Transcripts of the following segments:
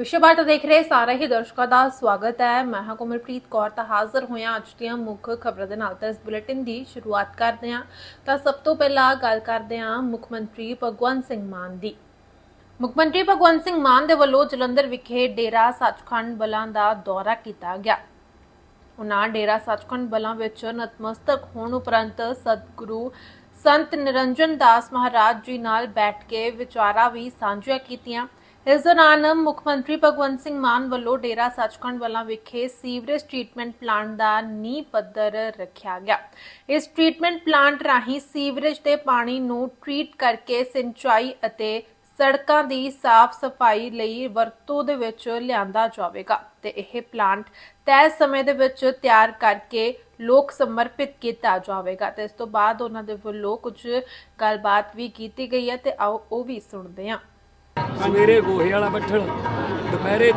ਵਿਸ਼ਵ ਭਾਰਤ ਦੇਖ ਰਹੇ ਸਾਰੇ ਹੀ ਦਰਸ਼ਕਾਂ ਦਾ ਸਵਾਗਤ ਹੈ। ਮੈਂ ਹਾਂ ਕੋਮਲਪ੍ਰੀਤ ਕੌਰ, ਤਾਂ ਹਾਜ਼ਰ ਹੋਇਆ ਅੱਜ ਦੀਆਂ ਮੁੱਖ ਖਬਰਾਂ ਦੇ ਨਾਲ। ਤਾਂ ਇਸ ਬੁਲੇਟਿਨ ਦੀ ਸ਼ੁਰੂਆਤ ਕਰਦੇ ਹਾਂ। ਤਾਂ ਸਭ ਤੋਂ ਪਹਿਲਾਂ ਗੱਲ ਕਰਦੇ ਹਾਂ ਮੁੱਖ ਮੰਤਰੀ ਭਗਵੰਤ ਸਿੰਘ ਮਾਨ ਦੀ। ਮੁੱਖ ਮੰਤਰੀ ਭਗਵੰਤ ਸਿੰਘ ਮਾਨ ਦੇ ਵੱਲੋਂ ਜਲੰਧਰ ਵਿਖੇ ਡੇਰਾ ਸੱਚਖੰਡ ਬਲਾਂ ਦਾ ਦੌਰਾ ਕੀਤਾ ਗਿਆ। ਉਹਨਾਂ ਡੇਰਾ ਸੱਚਖੰਡ ਬਲਾਂ ਵਿੱਚ ਨਤਮਸਤਕ ਹੋਣ ਉਪਰੰਤ ਸਤਿਗੁਰੂ ਸੰਤ ਨਿਰੰਜਨ ਦਾਸ ਮਹਾਰਾਜ ਜੀ ਨਾਲ ਬੈਠ ਕੇ ਵਿਚਾਰਾਂ ਵੀ ਸਾਂਝੀਆਂ ਕੀਤੀਆਂ। ਇਸ ਦੌਰਾਨ ਮੁੱਖ ਮੰਤਰੀ ਭਗਵੰਤ ਸਿੰਘ ਮਾਨ ਵੱਲੋਂ ਡੇਰਾ ਸੱਚਖੰਡ ਬਲਾਂ ਵਿਖੇ ਸੀਵਰੇਜ ਟ੍ਰੀਟਮੈਂਟ ਪਲਾਂਟ ਦਾ ਨੀਂਹ ਪੱਧਰ ਰੱਖਿਆ ਗਿਆ। ਇਸ ਟ੍ਰੀਟਮੈਂਟ ਪਲਾਂਟ ਰਾਹੀਂ ਸੀਵਰੇਜ ਦੇ ਪਾਣੀ ਨੂੰ ਟ੍ਰੀਟ ਕਰਕੇ ਸਿੰਚਾਈ ਅਤੇ ਸੜਕਾਂ ਦੀ ਸਾਫ਼ ਸਫ਼ਾਈ ਲਈ ਵਰਤੋਂ ਦੇ ਵਿੱਚ ਲਿਆਂਦਾ ਜਾਵੇਗਾ ਤੇ ਇਹ ਪਲਾਂਟ ਤੈਅ ਸਮੇਂ ਦੇ ਵਿੱਚ ਤਿਆਰ ਕਰਕੇ ਲੋਕ ਸਮਰਪਿਤ ਕੀਤਾ ਜਾਵੇਗਾ ਤੇ ਇਸ ਤੋਂ ਬਾਅਦ ਉਹਨਾਂ ਦੇ ਵੱਲੋਂ ਕੁਝ ਗੱਲਬਾਤ ਵੀ ਕੀਤੀ ਗਈ ਹੈ ਤੇ ਆਓ ਉਹ ਵੀ ਸੁਣਦੇ ਹਾਂ। ਸਵੇਰੇ ਗੋਹੇ ਵਾਲਾ ਬੱਠਲ ਦੁਪਹਿਰੇ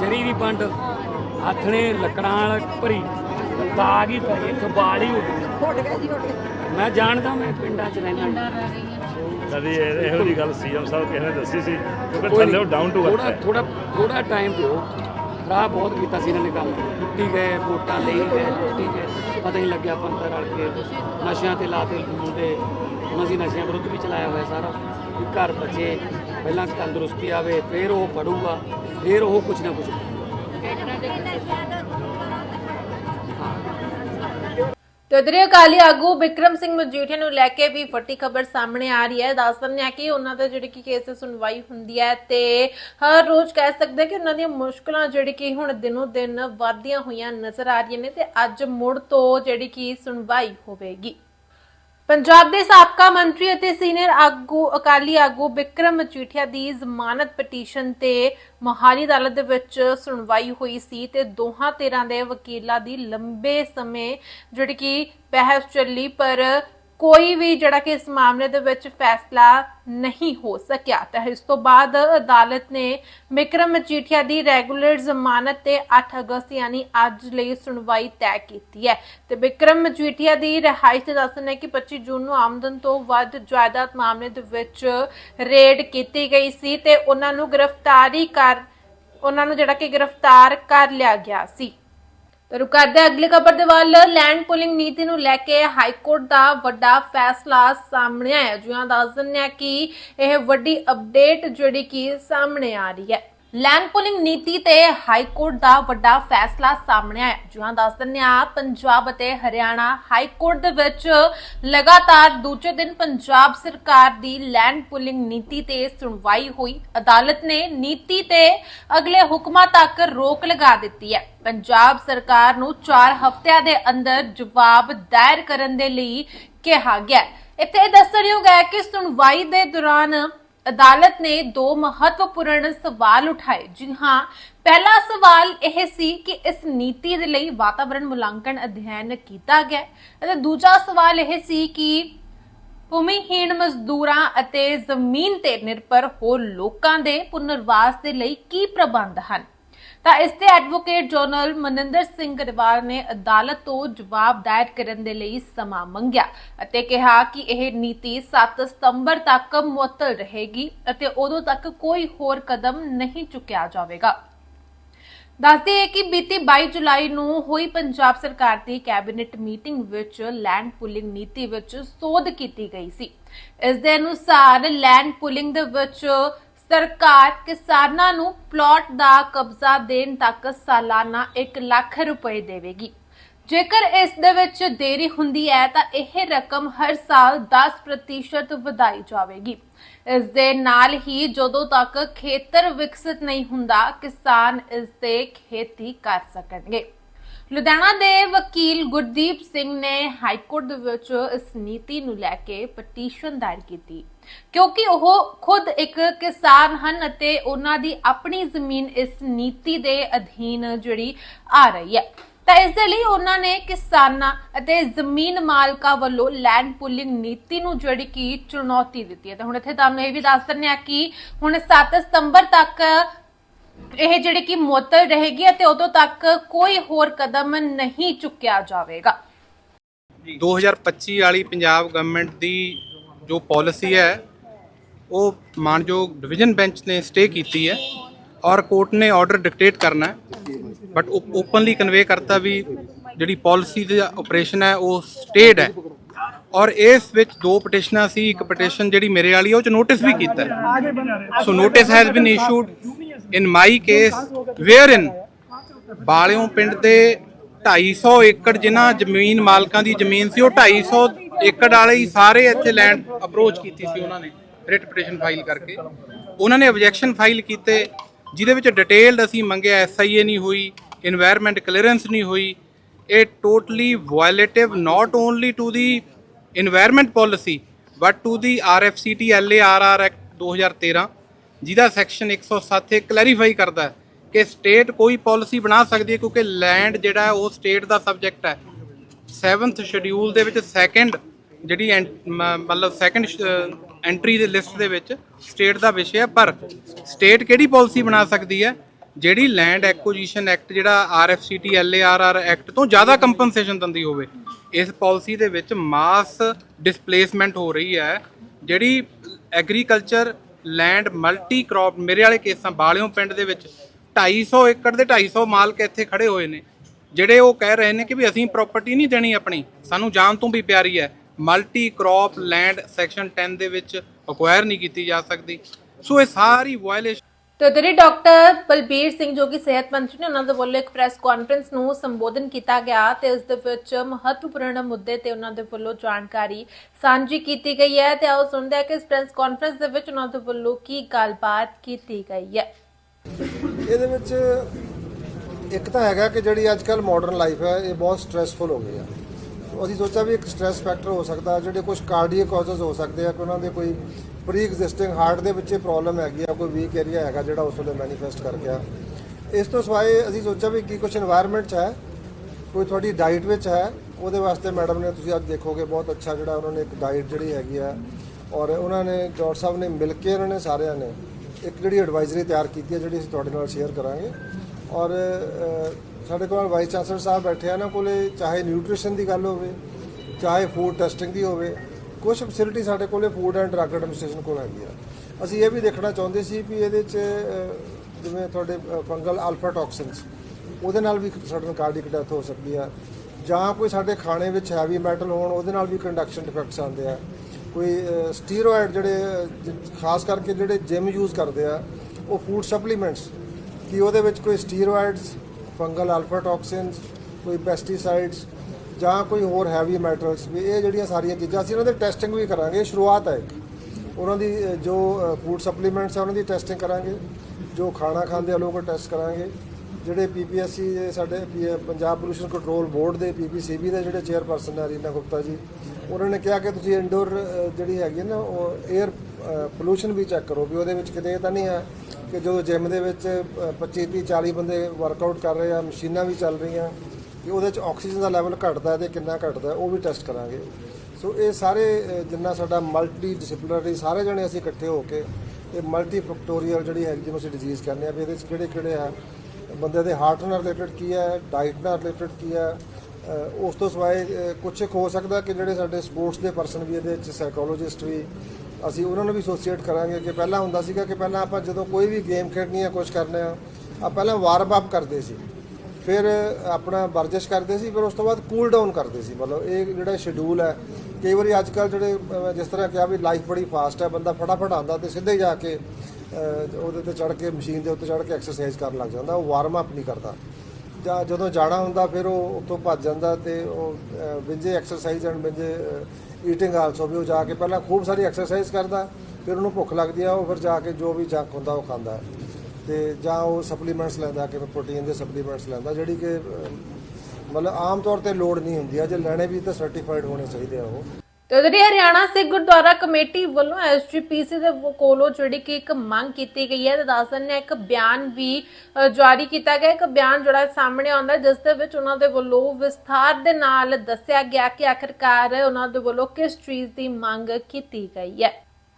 ਚਰੀ ਦੀ ਪੰਡ ਆਥਣੇ ਲੱਕੜਾਂ ਵਾਲਾ ਭਰੀ ਦਾਗ ਹੀ ਪਈ ਇੱਥੇ ਬਾਲ ਹੀ ਉੱਡ ਗਏ ਮੈਂ ਜਾਣਦਾ ਮੈਂ ਪਿੰਡਾਂ 'ਚ ਰਹਿੰਦਾ। ਕਦੀ ਇਹ- ਜਿਹੀ ਗੱਲ ਸੀਐਮ ਸਾਹਿਬ ਕਿਸੇ ਨੇ ਦੱਸੀ ਸੀ? ਕਿਉਂਕਿ ਥੱਲੇ ਡਾਊਨ ਟੂ ਥੋੜਾ ਥੋੜਾ ਥੋੜਾ ਟਾਈਮ ਦਿਓ। ਖਰਾਬ ਬਹੁਤ ਕੀਤਾ ਸੀ ਇਹਨਾਂ ਨੇ ਕੰਮ। ਟੁੱਟੀ ਗਏ ਵੋਟਾਂ ਲਈ ਗਏ ਟੁੱਟੀ ਗਏ। ਪਤਾ ਹੀ ਲੱਗਿਆ ਪੰਤਰ ਰਲ ਕੇ। ਨਸ਼ਿਆਂ ਤੇ ਲਾਤੇ ਮੁੰਡੇ। ਹੁਣ ਅਸੀਂ ਨਸ਼ਿਆਂ ਵਿਰੁੱਧ ਵੀ ਚਲਾਇਆ ਹੋਇਆ ਸਾਰਾ। ਵੀ ਘਰ ਬਚੇ ਪਹਿਲਾਂ ਤੰਦਰੁਸਤੀ ਆਵੇ, ਫਿਰ ਉਹ ਪੜੂਗਾ, ਫਿਰ ਉਹ ਕੁਝ ਨਾ ਕੁਝ ਤੇ ਅਕਾਲੀ ਆਗੂ ਵਿਕਰਮ ਸਿੰਘ ਮਜੀਠੀਆ ਨੂੰ ਲੈ ਕੇ ਵੀ ਵੱਡੀ ਖਬਰ ਸਾਹਮਣੇ ਆ ਰਹੀ ਹੈ। ਦੱਸ ਦਿੰਦੇ ਹਾਂ ਕਿ ਉਹਨਾਂ ਦਾ ਜਿਹੜੀ ਕਿ ਕੇਸ ਦੀ ਸੁਣਵਾਈ ਹੁੰਦੀ ਹੈ ਤੇ ਹਰ ਰੋਜ਼ ਕਹਿ ਸਕਦੇ ਕਿ ਉਹਨਾਂ ਦੀਆਂ ਮੁਸ਼ਕਲਾਂ ਜਿਹੜੀ ਕਿ ਹੁਣ ਦਿਨੋ ਦਿਨ ਵਧਦੀਆਂ ਹੋਈਆਂ ਨਜ਼ਰ ਆ ਰਹੀਆਂ ਨੇ ਤੇ ਅੱਜ ਮੁੜ ਤੋਂ ਜਿਹੜੀ ਕਿ ਸੁਣਵਾਈ ਹੋਵੇਗੀ। ਪੰਜਾਬ ਦੇ ਸਾਬਕਾ ਮੰਤਰੀ ਅਤੇ ਸੀਨੀਅਰ ਆਗੂ ਅਕਾਲੀ ਆਗੂ ਵਿਕਰਮ ਮਜੀਠੀਆ ਦੀ ਜ਼ਮਾਨਤ ਪਟੀਸ਼ਨ ਤੇ ਮੋਹਾਲੀ ਅਦਾਲਤ ਦੇ ਵਿੱਚ ਸੁਣਵਾਈ ਹੋਈ ਸੀ ਤੇ ਦੋਹਾਂ ਧਿਰਾਂ ਦੇ ਵਕੀਲਾਂ ਦੀ ਲੰਬੇ ਸਮੇਂ ਜਿਹੜੀ ਕਿ ਬਹਿਸ ਚੱਲੀ, ਪਰ ਕੋਈ ਵੀ ਜਿਹੜਾ ਕਿ ਇਸ ਮਾਮਲੇ ਦੇ ਵਿੱਚ ਫੈਸਲਾ ਨਹੀਂ ਹੋ ਸਕਿਆ। ਤਾਂ ਇਸ ਤੋਂ ਬਾਅਦ ਅਦਾਲਤ ਨੇ ਵਿਕਰਮ ਮਜੀਠੀਆ ਦੀ ਰੈਗੂਲਰ ਜ਼ਮਾਨਤ ਤੇ 8 ਅਗਸਤ ਯਾਨੀ ਅੱਜ ਲਈ ਸੁਣਵਾਈ ਤੈਅ ਕੀਤੀ ਹੈ। ਤੇ ਵਿਕਰਮ ਮਜੀਠੀਆ ਦੀ ਰਿਹਾਇਸ਼ ਤੇ ਦੱਸਣਾ ਹੈ ਕਿ 25 ਜੂਨ ਨੂੰ ਆਮਦਨ ਤੋਂ ਵੱਧ ਜਾਇਦਾਦ ਮਾਮਲੇ ਦੇ ਵਿੱਚ ਰੇਡ ਕੀਤੀ ਗਈ ਸੀ ਤੇ ਉਹਨਾਂ ਨੂੰ ਗ੍ਰਿਫਤਾਰੀ ਕਰ ਉਹਨਾਂ ਨੂੰ ਜਿਹੜਾ ਕਿ ਗ੍ਰਿਫਤਾਰ ਕਰ ਲਿਆ ਗਿਆ ਸੀ। ਤਾਂ ਰੁਕ ਕਰਦੇ ਅਗਲੀ ਖਬਰ ਦੇ ਵੱਲ ਲੈਂਡ ਪੁਲਿੰਗ ਨੀਤੀ ਨੂੰ ਲੈ ਕੇ ਹਾਈ ਕੋਰਟ ਦਾ ਵੱਡਾ ਫੈਸਲਾ ਸਾਹਮਣੇ ਆਇਆ। ਜਿਹਾਂ ਦੱਸ ਦਿੰਦੇ ਹਾਂ ਕਿ ਇਹ ਵੱਡੀ ਅਪਡੇਟ ਜਿਹੜੀ ਕਿ ਸਾਹਮਣੇ ਆ ਰਹੀ ਹੈ। ਲੈਂਡ ਪੁਲਿੰਗ ਨੀਤੀ ਤੇ ਹਾਈ ਕੋਰਟ ਦਾ ਵੱਡਾ ਫੈਸਲਾ ਸਾਹਮਣੇ ਆਇਆ। ਜਿਹਾਂ ਦੱਸ ਦਿੰਦੇ ਹਾਂ, ਪੰਜਾਬ ਅਤੇ ਹਰਿਆਣਾ ਹਾਈ ਕੋਰਟ ਦੇ ਵਿੱਚ ਲਗਾਤਾਰ ਦੂਜੇ ਦਿਨ ਪੰਜਾਬ ਸਰਕਾਰ ਦੀ ਲੈਂਡ ਪੁਲਿੰਗ ਨੀਤੀ ਤੇ ਸੁਣਵਾਈ ਹੋਈ। ਅਦਾਲਤ ਨੇ ਨੀਤੀ ਤੇ ਅਗਲੇ ਹੁਕਮਾਂ ਤੱਕ ਰੋਕ ਲਗਾ ਦਿੱਤੀ ਹੈ। ਪੰਜਾਬ ਸਰਕਾਰ ਨੂੰ 4 ਹਫ਼ਤਿਆਂ ਦੇ ਅੰਦਰ ਜਵਾਬ ਦਾਇਰ ਕਰਨ ਦੇ ਲਈ ਕਿਹਾ ਗਿਆ ਹੈ। ਇੱਥੇ ਦੱਸਣਯੋਗ ਹੈ ਕਿ ਸੁਣਵਾਈ ਦੇ ਦੌਰਾਨ ਅਦਾਲਤ ਨੇ ਦੋ ਮਹੱਤਵਪੂਰਨ ਸਵਾਲ ਉਠਾਏ। ਜੀ ਹਾਂ, ਪਹਿਲਾ ਸਵਾਲ ਇਹ ਸੀ ਕਿ ਇਸ ਨੀਤੀ ਦੇ ਲਈ ਵਾਤਾਵਰਣ ਮੁਲਾਂਕਣ ਅਧਿਐਨ ਕੀਤਾ ਗਿਆ ਅਤੇ ਦੂਜਾ ਸਵਾਲ ਇਹ ਸੀ ਕਿ ਭੂਮੀਹੀਣ ਮਜ਼ਦੂਰਾਂ ਅਤੇ ਜ਼ਮੀਨ ਤੇ ਨਿਰਭਰ ਹੋ ਲੋਕਾਂ ਦੇ ਪੁਨਰਵਾਸ ਦੇ ਲਈ ਕੀ ਪ੍ਰਬੰਧ ਹਨ? ਤਾਂ ਇਸ ਤੇ ਐਡਵੋਕੇਟ ਜਨਰਲ ਮਨਿੰਦਰ ਸਿੰਘ ਗਰੇਵਾਲ ਨੇ ਅਦਾਲਤ ਤੋਂ ਜਵਾਬ ਦਾਇਰ ਕਰਨ ਦੇ ਲਈ ਸਮਾਂ ਮੰਗਿਆ ਅਤੇ ਕਿਹਾ ਕਿ ਇਹ ਨੀਤੀ 7 ਸਤੰਬਰ ਤੱਕ ਮੁਅੱਤਲ ਰਹੇਗੀ ਅਤੇ ਉਦੋਂ ਤੱਕ ਕੋਈ ਹੋਰ ਕਦਮ ਨਹੀਂ ਚੁੱਕਿਆ ਜਾਵੇਗਾ। ਦੱਸਦੇ ਹੈ ਕਿ ਬੀਤੀ 22 ਜੁਲਾਈ ਨੂੰ ਹੋਈ ਪੰਜਾਬ ਸਰਕਾਰ ਦੀ ਕੈਬਨਿਟ ਮੀਟਿੰਗ ਵਿੱਚ ਲੈਂਡ ਪੁਲਿੰਗ ਨੀਤੀ ਵਿੱਚ ਸੋਧ ਕੀਤੀ ਗਈ ਸੀ। ਇਸ ਦੇ ਅਨੁਸਾਰ ਲੈਂਡ ਪੁਲਿੰਗ ਦੇ ਵਿੱਚ ਸਰਕਾਰ ਕਿਸਾਨਾਂ ਨੂੰ ਪਲਾਟ ਦਾ ਕਬਜ਼ਾ ਦੇਣ ਤੱਕ ਸਾਲਾਨਾ 1 ਲੱਖ ਰੁਪਏ ਦੇਵੇਗੀ। ਜੇਕਰ ਇਸ ਦੇ ਵਿੱਚ ਦੇਰੀ ਹੁੰਦੀ ਹੈ, ਤਾਂ ਇਹ ਰਕਮ ਹਰ ਸਾਲ 10% ਵਧਾਈ ਜਾਵੇਗੀ। ਇਸ ਦੇ ਨਾਲ ਹੀ ਜਦੋਂ ਤੱਕ ਖੇਤਰ ਵਿਕਸਿਤ ਨਹੀਂ ਹੁੰਦਾ, ਕਿਸਾਨ ਇਸ ਤੇ ਖੇਤੀ ਕਰ ਸਕਣਗੇ। ਲੁਧਿਆਣਾ ਦੇ ਵਕੀਲ ਗੁਰਦੀਪ ਸਿੰਘ ਨੇ ਹਾਈ ਕੋਰਟ ਦੇ ਵਿੱਚ ਇਸ ਨੀਤੀ ਨੂੰ ਲੈ ਕੇ ਪਟੀਸ਼ਨ ਦਾਇਰ ਕੀਤੀ। ਕਿਉਂਕਿ ਉਹ ਖੁਦ ਇੱਕ ਕਿਸਾਨ ਹਨ ਅਤੇ ਉਹਨਾਂ ਦੀ ਆਪਣੀ ਜ਼ਮੀਨ ਇਸ ਨੀਤੀ ਦੇ ਅਧੀਨ ਜਿਹੜੀ ਆ ਰਹੀ ਹੈ। ਤਾਂ ਇਸ ਦੇ ਲਈ ਉਹਨਾਂ ਨੇ ਕਿਸਾਨਾਂ ਅਤੇ ਜ਼ਮੀਨ ਮਾਲਕਾਂ ਵੱਲੋਂ ਲੈਂਡ ਪੁਲਿੰਗ ਨੀਤੀ ਨੂੰ ਜਿਹੜੀ ਕਿ ਚੁਣੌਤੀ ਦਿੱਤੀ ਹੈ। ਤਾਂ ਹੁਣ ਇੱਥੇ ਤੁਹਾਨੂੰ ਇਹ ਵੀ ਦੱਸ ਦਿੰਦੇ ਆ ਕਿ ਹੁਣ 7 ਸਤੰਬਰ ਤੱਕ ਇਹ ਜਿਹੜੀ ਕਿ ਮੁਅੱਤਲ ਰਹੇਗੀ ਅਤੇ ਉਦੋਂ ਤੱਕ ਕੋਈ ਹੋਰ ਕਦਮ ਨਹੀਂ ਚੁੱਕਿਆ ਜਾਵੇਗਾ। 2025 ਵਾਲੀ ਪੰਜਾਬ ਗਵਰਨਮੈਂਟ ਦੀ ਜੋ ਪਾਲਿਸੀ ਹੈ, ਉਹ ਮਾਨਯੋਗ ਡਿਵੀਜ਼ਨ ਬੈਂਚ ਨੇ ਸਟੇ ਕੀਤੀ ਹੈ ਔਰ ਕੋਰਟ ਨੇ ਆਰਡਰ ਡਿਕਟੇਟ ਕਰਨਾ ਹੈ। ਬਟ ਓਪਨਲੀ ਕਨਵੇ ਕਰਤਾ ਵੀ ਜਿਹੜੀ ਪਾਲਿਸੀ ਦਾ ਆਪਰੇਸ਼ਨ ਹੈ, ਉਹ ਸਟੇਡ ਹੈ। ਔਰ ਇਸ ਵਿੱਚ ਦੋ ਪਟੀਸ਼ਨਾਂ ਸੀ, ਇੱਕ ਪਟੀਸ਼ਨ ਜਿਹੜੀ ਮੇਰੇ ਵਾਲੀ ਹੈ, ਉਹ ਚ ਨੋਟਿਸ ਵੀ ਕੀਤਾ so notice has been issued in my case where in Baliyon ਪਿੰਡ ਦੇ 250 ਏਕੜ ਜਿਨ੍ਹਾਂ ਜ਼ਮੀਨ ਮਾਲਕਾਂ ਦੀ ਜ਼ਮੀਨ ਸੀ, ਉਹ 250 ਏਕੜ ਵਾਲੇ ਹੀ ਸਾਰੇ ਇੱਥੇ ਲੈਂਡ ਅਪਰੋਚ ਕੀਤੀ ਸੀ ਉਹਨਾਂ ਨੇ ਰਿਟ ਪਟੀਸ਼ਨ ਫਾਈਲ ਕਰਕੇ। ਉਹਨਾਂ ਨੇ ਆਬਜੈਕਸ਼ਨ ਫਾਈਲ ਕੀਤੇ, ਜਿਹਦੇ ਵਿੱਚ ਡਿਟੇਲਡ ਅਸੀਂ ਮੰਗਿਆ ਐੱਸ ਆਈ ਏ ਨਹੀਂ ਹੋਈ এনवायरमेंट ਕਲੀਅਰੈਂਸ ਨਹੀਂ ਹੋਈ। ਇਹ totally violative not only to the environment policy but to the R F C T L R R act 2013 ਜਿਹਦਾ ਸੈਕਸ਼ਨ 107 ਇਹ ਕਲੈਰੀਫਾਈ ਕਰਦਾ ਕਿ ਸਟੇਟ ਕੋਈ ਪਾਲਿਸੀ ਬਣਾ ਸਕਦੀ ਹੈ ਕਿਉਂਕਿ ਲੈਂਡ ਜਿਹੜਾ ਉਹ ਸਟੇਟ ਦਾ ਸਬਜੈਕਟ ਹੈ। 7th ਸ਼ਡਿਊਲ ਦੇ ਵਿੱਚ ਸੈਕੰਡ ਜਿਹੜੀ ਐਂ- ਮ- ਮਤਲਬ ਸੈਕੰਡ ਐਂਟਰੀ ਦੇ ਲਿਸਟ ਦੇ ਵਿੱਚ ਸਟੇਟ ਦਾ ਵਿਸ਼ਾ ਹੈ, ਪਰ ਸਟੇਟ ਕਿਹੜੀ ਪਾਲਿਸੀ ਬਣਾ ਸਕਦੀ ਹੈ? ਜਿਹੜੀ ਲੈਂਡ ਐਕੁਜੀਸ਼ਨ ਐਕਟ ਜਿਹੜਾ ਆਰਐਫਸੀਟੀ ਐਲਏਆਰਆਰ ਐਕਟ ਤੋਂ ਜ਼ਿਆਦਾ ਕੰਪਨਸੇਸ਼ਨ ਦਿੰਦੀ ਹੋਵੇ। ਇਸ ਪਾਲਿਸੀ ਦੇ ਵਿੱਚ ਮਾਸ ਡਿਸਪਲੇਸਮੈਂਟ ਹੋ ਰਹੀ ਹੈ। ਜਿਹੜੀ ਐਗਰੀਕਲਚਰ ਲੈਂਡ ਮਲਟੀ ਕ੍ਰੌਪ ਮੇਰੇ ਵਾਲੇ ਕੇਸਾਂ ਬਾਲਿਓ ਪਿੰਡ ਦੇ ਵਿੱਚ 250 ਏਕੜ ਦੇ 250 ਮਾਲਕ ਇੱਥੇ ਖੜੇ ਹੋਏ ਨੇ। ਜਿਹੜੇ ਉਹ ਕਹਿ ਰਹੇ ਨੇ ਕਿ ਵੀ ਅਸੀਂ ਪ੍ਰਾਪਰਟੀ ਨਹੀਂ ਦੇਣੀ ਆਪਣੀ, ਸਾਨੂੰ ਜਾਨ ਤੋਂ ਵੀ ਪਿਆਰੀ ਹੈ। ਮਲਟੀ ਕ੍ਰੌਪ ਲੈਂਡ ਸੈਕਸ਼ਨ 10 ਦੇ ਵਿੱਚ ਅਕਵਾਇਰ ਨਹੀਂ ਕੀਤੀ ਜਾ ਸਕਦੀ। ਸੋ ਇਹ ਸਾਰੀ ਵਾਇਲੇਸ਼ਨ ਤੇ ਉਧਰ ਹੀ ਡਾਕਟਰ ਬਲਬੀਰ ਸਿੰਘ ਜੋ ਕਿ ਸਿਹਤ ਮੰਤਰੀ ਨੇ ਉਹਨਾਂ ਦੇ ਵੱਲੋਂ ਇੱਕ ਪ੍ਰੈਸ ਕਾਨਫਰੰਸ ਨੂੰ ਸੰਬੋਧਨ ਕੀਤਾ ਗਿਆ ਤੇ ਇਸ ਦੇ ਵਿੱਚ ਮਹੱਤਵਪੂਰਨ ਮੁੱਦੇ ਤੇ ਉਹਨਾਂ ਦੇ ਵੱਲੋਂ ਜਾਣਕਾਰੀ ਸਾਂਝੀ ਕੀਤੀ ਗਈ ਹੈ ਤੇ ਆਓ ਸੁਣਦੇ ਹਾਂ ਕਿ ਇਸ ਪ੍ਰੈਸ ਕਾਨਫਰੰਸ ਦੇ ਵਿੱਚ ਉਹਨਾਂ ਦੇ ਵੱਲੋਂ ਕੀ ਗੱਲਬਾਤ ਕੀਤੀ ਗਈ ਹੈ। ਇਹਦੇ ਵਿੱਚ ਇੱਕ ਤਾਂ ਹੈਗਾ ਕਿ ਜਿਹੜੀ ਅੱਜ ਕੱਲ ਮਾਡਰਨ ਲਾਈਫ ਹੈ, ਇਹ ਬਹੁਤ ਸਟ੍ਰੈਸਫੁਲ ਹੋ ਗਈ ਹੈ ਅਸੀਂ ਸੋਚਿਆ ਵੀ ਇੱਕ ਸਟ੍ਰੈਸ ਫੈਕਟਰ ਹੋ ਸਕਦਾ, ਜਿਹੜੇ ਕੁਝ ਕਾਰਡੀਅਕ ਕਾਜ਼ਸ ਹੋ ਸਕਦੇ ਆ, ਕਿ ਉਹਨਾਂ ਦੇ ਕੋਈ ਪ੍ਰੀ ਐਗਜ਼ਿਸਟਿੰਗ ਹਾਰਟ ਦੇ ਵਿੱਚ ਇਹ ਪ੍ਰੋਬਲਮ ਹੈਗੀ ਆ, ਕੋਈ ਵੀਕ ਏਰੀਆ ਹੈਗਾ ਜਿਹੜਾ ਉਸ ਵੇਲੇ ਮੈਨੀਫੈਸਟ ਕਰ ਗਿਆ। ਇਸ ਤੋਂ ਸਵਾਏ ਅਸੀਂ ਸੋਚਿਆ ਵੀ ਕੀ ਕੁਛ এনवायरमेंट 'ਚ ਹੈ, ਕੋਈ ਤੁਹਾਡੀ ਡਾਈਟ ਵਿੱਚ ਹੈ, ਉਹਦੇ ਵਾਸਤੇ ਮੈਡਮ ਨੇ ਤੁਸੀਂ ਅੱਜ ਦੇਖੋਗੇ ਬਹੁਤ ਅੱਛਾ ਜਿਹੜਾ ਉਹਨਾਂ ਨੇ ਇੱਕ ਡਾਈਟ ਜਿਹੜੀ ਹੈਗੀ ਆ, ਔਰ ਉਹਨਾਂ ਨੇ ਡਾਕਟਰ ਸਾਹਿਬ ਨੇ ਮਿਲ ਕੇ ਉਹਨਾਂ ਨੇ ਸਾਰਿਆਂ ਨੇ ਇੱਕ ਜਿਹੜੀ ਐਡਵਾਈਜ਼ਰੀ ਤਿਆਰ ਕੀਤੀ ਹੈ ਜਿਹੜੀ ਅਸੀਂ ਤੁਹਾਡੇ ਨਾਲ ਸ਼ੇਅਰ ਕਰਾਂਗੇ। ਔਰ ਸਾਡੇ ਕੋਲ ਵਾਈਸ ਚਾਂਸਲਰ ਸਾਹਿਬ ਬੈਠੇ ਆ ਨਾ ਕੋਲੇ ਚਾਹੇ ਨਿਊਟ੍ਰੀਸ਼ਨ ਦੀ ਗੱਲ ਹੋਵੇ, ਚਾਹੇ ਫੂਡ ਟੈਸਟਿੰਗ ਦੀ ਹੋਵੇ ਕੁਝ ਫੈਸਿਲਿਟੀ ਸਾਡੇ ਕੋਲੇ ਫੂਡ ਐਂਡ ਡਰੱਗ ਐਡਮਿਨਿਸਟ੍ਰੇਸ਼ਨ ਕੋਲ ਹੈਗੀ ਆ। ਅਸੀਂ ਇਹ ਵੀ ਦੇਖਣਾ ਚਾਹੁੰਦੇ ਸੀ ਵੀ ਇਹਦੇ 'ਚ ਜਿਵੇਂ ਤੁਹਾਡੇ ਫੰਗਲ ਅਲਫਾ ਟੌਕਸਿਨਸ ਉਹਦੇ ਨਾਲ ਵੀ ਸਡਨ ਕਾਰਡਿਕ ਡੈਥ ਹੋ ਸਕਦੀ ਆ। ਜਾਂ ਕੋਈ ਸਾਡੇ ਖਾਣੇ ਵਿੱਚ ਹੈਵੀ ਮੈਟਲ ਹੋਣ, ਉਹਦੇ ਨਾਲ ਵੀ ਕੰਡਕਸ਼ਨ ਡਿਫੈਕਟਸ ਆਉਂਦੇ ਆ। ਕੋਈ ਸਟੀਰੋਇਡ ਜਿਹੜੇ ਖਾਸ ਕਰਕੇ ਜਿਹੜੇ ਜਿਮ ਯੂਜ਼ ਕਰਦੇ ਆ, ਉਹ ਫੂਡ ਸਪਲੀਮੈਂਟਸ ਕਿ ਉਹਦੇ ਵਿੱਚ ਕੋਈ ਸਟੀਰੋਇਡਸ ਫੰਗਲ ਅਲਫਾ ਟੌਕਸਿਨਸ ਕੋਈ ਪੈਸਟੀਸਾਈਡਸ ਜਾਂ ਕੋਈ ਹੋਰ ਹੈਵੀ ਮੈਟਲਸ ਵੀ ਇਹ ਜਿਹੜੀਆਂ ਸਾਰੀਆਂ ਚੀਜ਼ਾਂ ਅਸੀਂ ਉਹਨਾਂ ਦੇ ਟੈਸਟਿੰਗ ਵੀ ਕਰਾਂਗੇ ਇਹ ਸ਼ੁਰੂਆਤ ਹੈ ਉਹਨਾਂ ਦੀ ਜੋ ਫੂਡ ਸਪਲੀਮੈਂਟਸ ਆ ਉਹਨਾਂ ਦੀ ਟੈਸਟਿੰਗ ਕਰਾਂਗੇ ਜੋ ਖਾਣਾ ਖਾਂਦੇ ਆ ਲੋਕ ਟੈਸਟ ਕਰਾਂਗੇ। ਜਿਹੜੇ ਪੀਪੀਐਸਸੀ ਦੇ ਸਾਡੇ P- Punjab pollution control board ਦੇ ਪੀਪੀਸੀਬੀ ਦੇ ਜਿਹੜੇ ਚੇਅਰਪਰਸਨ ਆ ਰੀਨਾ ਗੁਪਤਾ ਜੀ ਉਹਨਾਂ ਨੇ ਕਿਹਾ ਕਿ ਤੁਸੀਂ ਇੰਡੋਰ ਜਿਹੜੀ ਹੈਗੀ ਹੈ ਨਾ ਉਹ 에ਅਰ ਪੋਲੂਸ਼ਨ ਵੀ ਚੈੱਕ ਕਰੋ ਵੀ ਉਹਦੇ ਵਿੱਚ ਕਿਤੇ ਇਹ ਤਾਂ ਨਹੀਂ ਹੈ ਕਿ ਜਦੋਂ ਜਿਮ ਦੇ ਵਿੱਚ ਅ, 25 30 40 ਬੰਦੇ ਵਰਕਆਊਟ ਕਰ ਰਹੇ ਆ ਮਸ਼ੀਨਾਂ ਵੀ ਚੱਲ ਰਹੀਆਂ ਕਿ ਉਹਦੇ 'ਚ ਆਕਸੀਜਨ ਦਾ ਲੈਵਲ ਘਟਦਾ ਹੈ ਤੇ ਕਿੰਨਾ ਘਟਦਾ ਹੈ ਉਹ ਵੀ ਟੈਸਟ ਕਰਾਂਗੇ। ਸੋ ਇਹ ਸਾਰੇ ਜਿੰਨਾ ਸਾਡਾ ਮਲਟੀ ਡਿਸਪਲਿਨਰੀ ਸਾਰੇ ਜਣੇ ਅਸੀਂ ਇਕੱਠੇ ਹੋ ਕੇ ਇਹ ਮਲਟੀ ਫੈਕਟੋਰੀਅਲ ਜਿਹੜੀ ਹੈ ਜਿਹਨੂੰ ਅਸੀਂ ਡਿਜ਼ੀਜ਼ ਕਹਿੰਦੇ ਆ ਵੀ ਇਹਦੇ 'ਚ ਕਿਹੜੇ ਕਿਹੜੇ ਆ ਬੰਦੇ ਦੇ ਹਾਰਟ ਨਾਲ ਰਿਲੇਟਡ ਕੀ ਹੈ ਡਾਈਟ ਨਾਲ ਰਿਲੇਟਡ ਕੀ ਹੈ ਉਸ ਤੋਂ ਸਿਵਾਏ ਅ, ਕੁਛ ਕੁ ਹੋ ਸਕਦਾ ਕਿ ਜਿਹੜੇ ਸਾਡੇ ਸਪੋਰਟਸ ਦੇ ਪਰਸਨ ਵੀ ਇਹਦੇ ਵਿੱਚ ਸਾਈਕੋਲੋਜਿਸਟ ਵੀ ਅਸੀਂ ਉਹਨਾਂ ਨੂੰ ਵੀ ਐਸੋਸੀਏਟ ਕਰਾਂਗੇ ਕਿ ਪਹਿਲਾਂ ਹੁੰਦਾ ਸੀਗਾ ਕਿ ਪਹਿਲਾਂ ਆਪਾਂ ਜਦੋਂ ਕੋਈ ਵੀ ਗੇਮ ਖੇਡਣੀ ਆ ਕੁਝ ਕਰਨਾ ਆ ਪਹਿਲਾਂ ਵਾਰਮ ਅਪ ਕਰਦੇ ਸੀ। ਫਿਰ ਆਪਣਾ ਵਰਜਿਸ਼ ਕਰਦੇ ਸੀ, ਫਿਰ ਉਸ ਤੋਂ ਬਾਅਦ ਕੂਲ ਡਾਊਨ ਕਰਦੇ ਸੀ। ਮਤਲਬ ਇਹ ਜਿਹੜਾ ਸ਼ਡਿਊਲ ਹੈ, ਕਈ ਵਾਰੀ ਅੱਜ ਕੱਲ ਜਿਹੜੇ ਜਿਸ ਤਰ੍ਹਾਂ ਕਿਹਾ ਵੀ ਲਾਈਫ ਬੜੀ ਫਾਸਟ ਹੈ, ਬੰਦਾ ਫਟਾਫਟ ਆਉਂਦਾ ਤੇ ਸਿੱਧੇ ਜਾ ਕੇ ਉਹਦੇ ਤੇ ਚੜ ਕੇ ਮਸ਼ੀਨ ਦੇ ਉੱਤੇ ਚੜ ਕੇ ਐਕਸਰਸਾਈਜ਼ ਕਰਨ ਲੱਗ ਜਾਂਦਾ, ਉਹ ਵਾਰਮ ਅਪ ਨਹੀਂ ਕਰਦਾ। ਜਾਂ ਜਦੋਂ ਜਾਣਾ ਹੁੰਦਾ, ਫਿਰ ਉਹ ਉੱਥੋਂ ਭੱਜ ਜਾਂਦਾ ਤੇ ਉਹ binge exercise and binge eating also ਵੀ ਉਹ ਜਾ ਕੇ ਪਹਿਲਾਂ ਖੂਬ ਸਾਰੀ ਐਕਸਰਸਾਈਜ਼ ਕਰਦਾ, ਫਿਰ ਉਹਨੂੰ ਭੁੱਖ ਲੱਗਦੀ ਆ, ਉਹ ਫਿਰ ਜਾ ਕੇ ਜੋ ਵੀ ਜੰਕ ਹੁੰਦਾ, ਉਹ ਖਾਂਦਾ। ਤੇ ਜਾਂ ਉਹ ਸਪਲੀਮੈਂਟਸ ਲੈਂਦਾ, ਕਿ ਪ੍ਰੋਟੀਨ ਦੇ ਸਪਲੀਮੈਂਟਸ ਲੈਂਦਾ, ਜਿਹੜੀ ਕਿ ਮਤਲਬ ਆਮ ਤੌਰ ਤੇ ਲੋੜ ਨਹੀਂ ਹੁੰਦੀ। ਆ ਜੇ ਲੈਣੇ ਵੀ ਤਾਂ ਸਰਟੀਫਾਈਡ ਹੋਣੇ ਚਾਹੀਦੇ ਆ ਉਹ। ਤੇ ਉਧਰ ਹਰਿਆਣਾ ਸਿੱਖ ਗੁਰਦੁਆਰਾ ਕਮੇਟੀ ਵੱਲੋਂ ਐਸਜੀਪੀਸੀ ਦੇ ਕੋਲੋਂ ਜਿਹੜੀ ਕਿ ਇੱਕ ਮੰਗ ਕੀਤੀ ਗਈ ਹੈ, ਤੇ ਦਾਸਨ ਨੇ ਇੱਕ ਬਿਆਨ ਵੀ ਜਾਰੀ ਕੀਤਾ ਗਿਆ। ਇੱਕ ਬਿਆਨ ਜਿਹੜਾ ਸਾਹਮਣੇ ਆਉਂਦਾ, ਜਿਸ ਦੇ ਵਿੱਚ ਉਹਨਾਂ ਦੇ ਵੱਲੋਂ ਵਿਸਥਾਰ ਦੇ ਨਾਲ ਦੱਸਿਆ ਗਿਆ ਕਿ ਆਖਿਰਕਾਰ ਉਹਨਾਂ ਦੇ ਵੱਲੋਂ ਕਿਸ ਚੀਜ਼ ਦੀ ਮੰਗ ਕੀਤੀ ਗਈ ਹੈ।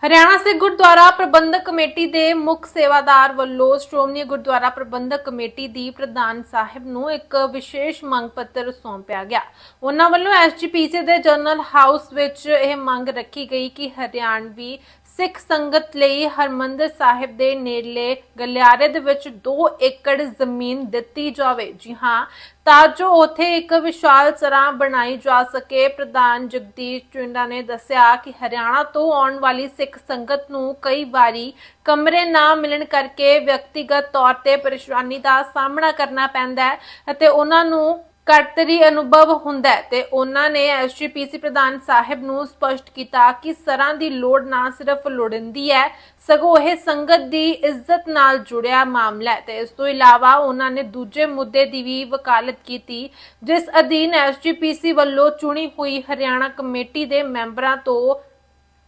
ਹਰਿਆਣਾ ਸਿੱਖ ਗੁਰਦੁਆਰਾ ਪ੍ਰਬੰਧਕ ਕਮੇਟੀ ਦੇ ਮੁੱਖ ਸੇਵਾਦਾਰ ਵੱਲੋਂ ਸ਼੍ਰੋਮਣੀ ਗੁਰਦੁਆਰਾ ਪ੍ਰਬੰਧਕ ਕਮੇਟੀ ਦੀ ਪ੍ਰਧਾਨ ਸਾਹਿਬ ਨੂੰ ਇੱਕ ਵਿਸ਼ੇਸ਼ ਮੰਗ ਪੱਤਰ ਸੌਂਪਿਆ ਗਿਆ। ਉਹਨਾਂ ਵੱਲੋਂ ਐਸਜੀਪੀਸੀ ਦੇ ਜਨਰਲ ਹਾਊਸ ਵਿੱਚ ਇਹ ਮੰਗ ਰੱਖੀ ਗਈ ਕਿ ਹਰਿਆਣਵੀ ਸਿੱਖ ਸੰਗਤ ਲਈ ਹਰਮੰਦਰ ਸਾਹਿਬ ਦੇ ਨੇੜਲੇ ਗਲਿਆਰੇ ਦੇ ਵਿੱਚ 2 ਏਕੜ ਜ਼ਮੀਨ ਦਿੱਤੀ ਜਾਵੇ। ਜੀ ਹਾਂ, ਤਾਂ ਜੋ ਉੱਥੇ ਇੱਕ ਵਿਸ਼ਾਲ ਸਰਾਂ ਬਣਾਈ ਜਾ ਸਕੇ। ਪ੍ਰਧਾਨ ਜਗਦੀਸ਼ ਚੁੰਡਾ ਨੇ ਦੱਸਿਆ ਕਿ ਹਰਿਆਣਾ ਤੋਂ ਆਉਣ ਵਾਲੀ ਸਿੱਖ ਸੰਗਤ ਨੂੰ ਕਈ ਵਾਰੀ ਕਮਰੇ ਨਾ ਮਿਲਣ ਕਰਕੇ ਵਿਅਕਤੀਗਤ ਤੌਰ ਤੇ ਪਰੇਸ਼ਾਨੀ ਦਾ ਸਾਹਮਣਾ ਕਰਨਾ ਪੈਂਦਾ ਹੈ ਅਤੇ ਉਹਨਾਂ ਨੂੰ ਕੜਤਰੀ ਅਨੁਭਵ ਹੁੰਦਾ ਹੈ ਤੇ ਉਹਨਾਂ ਨੇ ਐਸਜੀਪੀਸੀ ਪ੍ਰਧਾਨ ਸਾਹਿਬ ਨੂੰ ਸਪਸ਼ਟ ਕੀਤਾ ਕਿ ਸਰਾਂ ਦੀ ਲੋੜ ਨਾ ਸਿਰਫ ਲੋੜਿੰਦੀ ਹੈ, ਸਗੋਂ ਇਹ ਸੰਗਤ ਦੀ ਇੱਜ਼ਤ ਨਾਲ ਜੁੜਿਆ ਮਾਮਲਾ ਹੈ ਤੇ ਇਸ ਤੋਂ ਇਲਾਵਾ ਉਹਨਾਂ ਨੇ ਦੂਜੇ ਮੁੱਦੇ ਦੀ ਵੀ ਵਕਾਲਤ ਕੀਤੀ, ਜਿਸ ਅਧੀਨ ਐਸਜੀਪੀਸੀ ਵੱਲੋਂ ਚੁਣੀ ਹੋਈ ਹਰਿਆਣਾ ਕਮੇਟੀ ਦੇ ਮੈਂਬਰਾਂ ਤੋਂ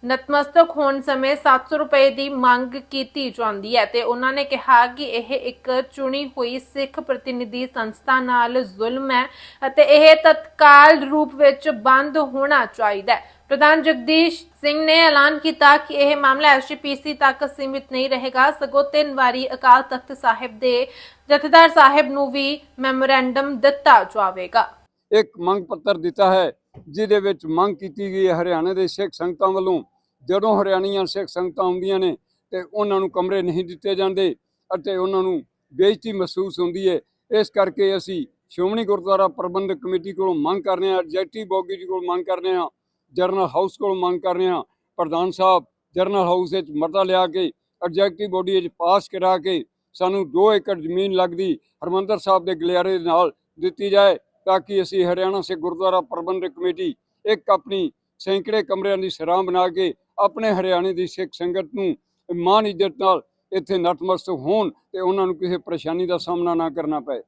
ਨਤਮਸਤਕ ਹੋਣ ਸਮੇਂ 700 ਰੁਪਏ ਦੀ ਮੰਗ ਕੀਤੀ ਜਾਂਦੀ ਹੈ ਤੇ ਉਹਨਾਂ ਨੇ ਕਿਹਾ ਕਿ ਇਹ ਇੱਕ ਚੁਣੀ ਹੋਈ ਸਿੱਖ ਪ੍ਰਤੀਨਿਧੀ ਸੰਸਥਾ ਨਾਲ ਜ਼ੁਲਮ ਹੈ ਅਤੇ ਇਹ ਤਤਕਾਲ ਰੂਪ ਵਿੱਚ ਬੰਦ ਹੋਣਾ ਚਾਹੀਦਾ ਹੈ। ਪ੍ਰਧਾਨ ਜਗਦੀਸ਼ ਸਿੰਘ ਨੇ ਐਲਾਨ ਕੀਤਾ ਕਿ ਇਹ ਮਾਮਲਾ ਐਸਜੀਪੀਸੀ ਤੱਕ ਸੀਮਿਤ ਨਹੀਂ ਰਹੇਗਾ। ਸਗੋਂ ਤਿੰਨ ਵਾਰੀ ਅਕਾਲ ਤਖਤ ਸਾਹਿਬ ਦੇ ਜਥੇਦਾਰ ਸਾਹਿਬ ਨੂੰ ਵੀ ਮੈਮੋਰੈਂਡਮ ਦਿੱਤਾ ਜਾਵੇਗਾ। ਇੱਕ ਮੰਗ ਪੱਤਰ ਦਿੱਤਾ ਹੈ ਜਿਹਦੇ ਵਿੱਚ ਮੰਗ ਕੀਤੀ ਗਈ ਹੈ ਹਰਿਆਣਾ ਦੇ ਸਿੱਖ ਸੰਗਤਾਂ ਵੱਲੋਂ। ਜਦੋਂ ਹਰਿਆਣੀਆਂ ਸਿੱਖ ਸੰਗਤਾਂ ਆਉਂਦੀਆਂ ਨੇ ਤੇ ਉਹਨਾਂ ਨੂੰ ਕਮਰੇ ਨਹੀਂ ਦਿੱਤੇ ਜਾਂਦੇ ਅਤੇ ਉਹਨਾਂ ਨੂੰ ਬੇਇੱਜ਼ਤੀ ਮਹਿਸੂਸ ਹੁੰਦੀ ਹੈ। ਇਸ ਕਰਕੇ ਅਸੀਂ ਸ਼੍ਰੋਮਣੀ ਗੁਰਦੁਆਰਾ ਪ੍ਰਬੰਧਕ ਕਮੇਟੀ ਕੋਲੋਂ ਮੰਗ ਕਰ ਰਹੇ ਹਾਂ ਐਗਜ਼ੈਕਟਿਵ ਬੋਗੀ ਜੀ ਕੋਲ ਮੰਗ ਕਰ ਰਹੇ ਹਾਂ, ਜਰਨਲ ਹਾਊਸ ਕੋਲ ਮੰਗ ਕਰ ਰਹੇ ਹਾਂ, ਪ੍ਰਧਾਨ ਸਾਹਿਬ ਜਰਨਲ ਹਾਊਸ ਵਿੱਚ ਮਤਾ ਲਿਆ ਕੇ, ਐਗਜ਼ੈਕਟਿਵ ਬੋਡੀ ਵਿੱਚ ਪਾਸ ਕਰਾ ਕੇ ਸਾਨੂੰ 2 ਏਕੜ ਜ਼ਮੀਨ ਲੱਗਦੀ ਹਰਮੰਦਰ ਸਾਹਿਬ ਦੇ ਗਲਿਆਰੇ ਦੇ ਨਾਲ ਦਿੱਤੀ ਜਾਏ। ਤਾਂ ਕਿ ਅਸੀਂ ਹਰਿਆਣਾ ਸਿੱਖ ਗੁਰਦੁਆਰਾ ਪ੍ਰਬੰਧਕ ਕਮੇਟੀ ਇੱਕ ਆਪਣੀ ਸੈਂਕੜੇ ਕਮਰਿਆਂ ਦੀ ਸਰਾਂ ਬਣਾ ਕੇ ਆਪਣੇ ਹਰਿਆਣੇ ਦੀ ਸਿੱਖ ਸੰਗਤ ਨੂੰ ਮਾਨ ਇੱਜ਼ਤ ਨਾਲ ਇੱਥੇ ਨਤਮਸਤਕ ਹੋਣ ਤੇ ਉਹਨਾਂ ਨੂੰ ਕਿਸੇ ਪਰੇਸ਼ਾਨੀ ਦਾ ਸਾਹਮਣਾ ਨਾ ਕਰਨਾ ਪਏ।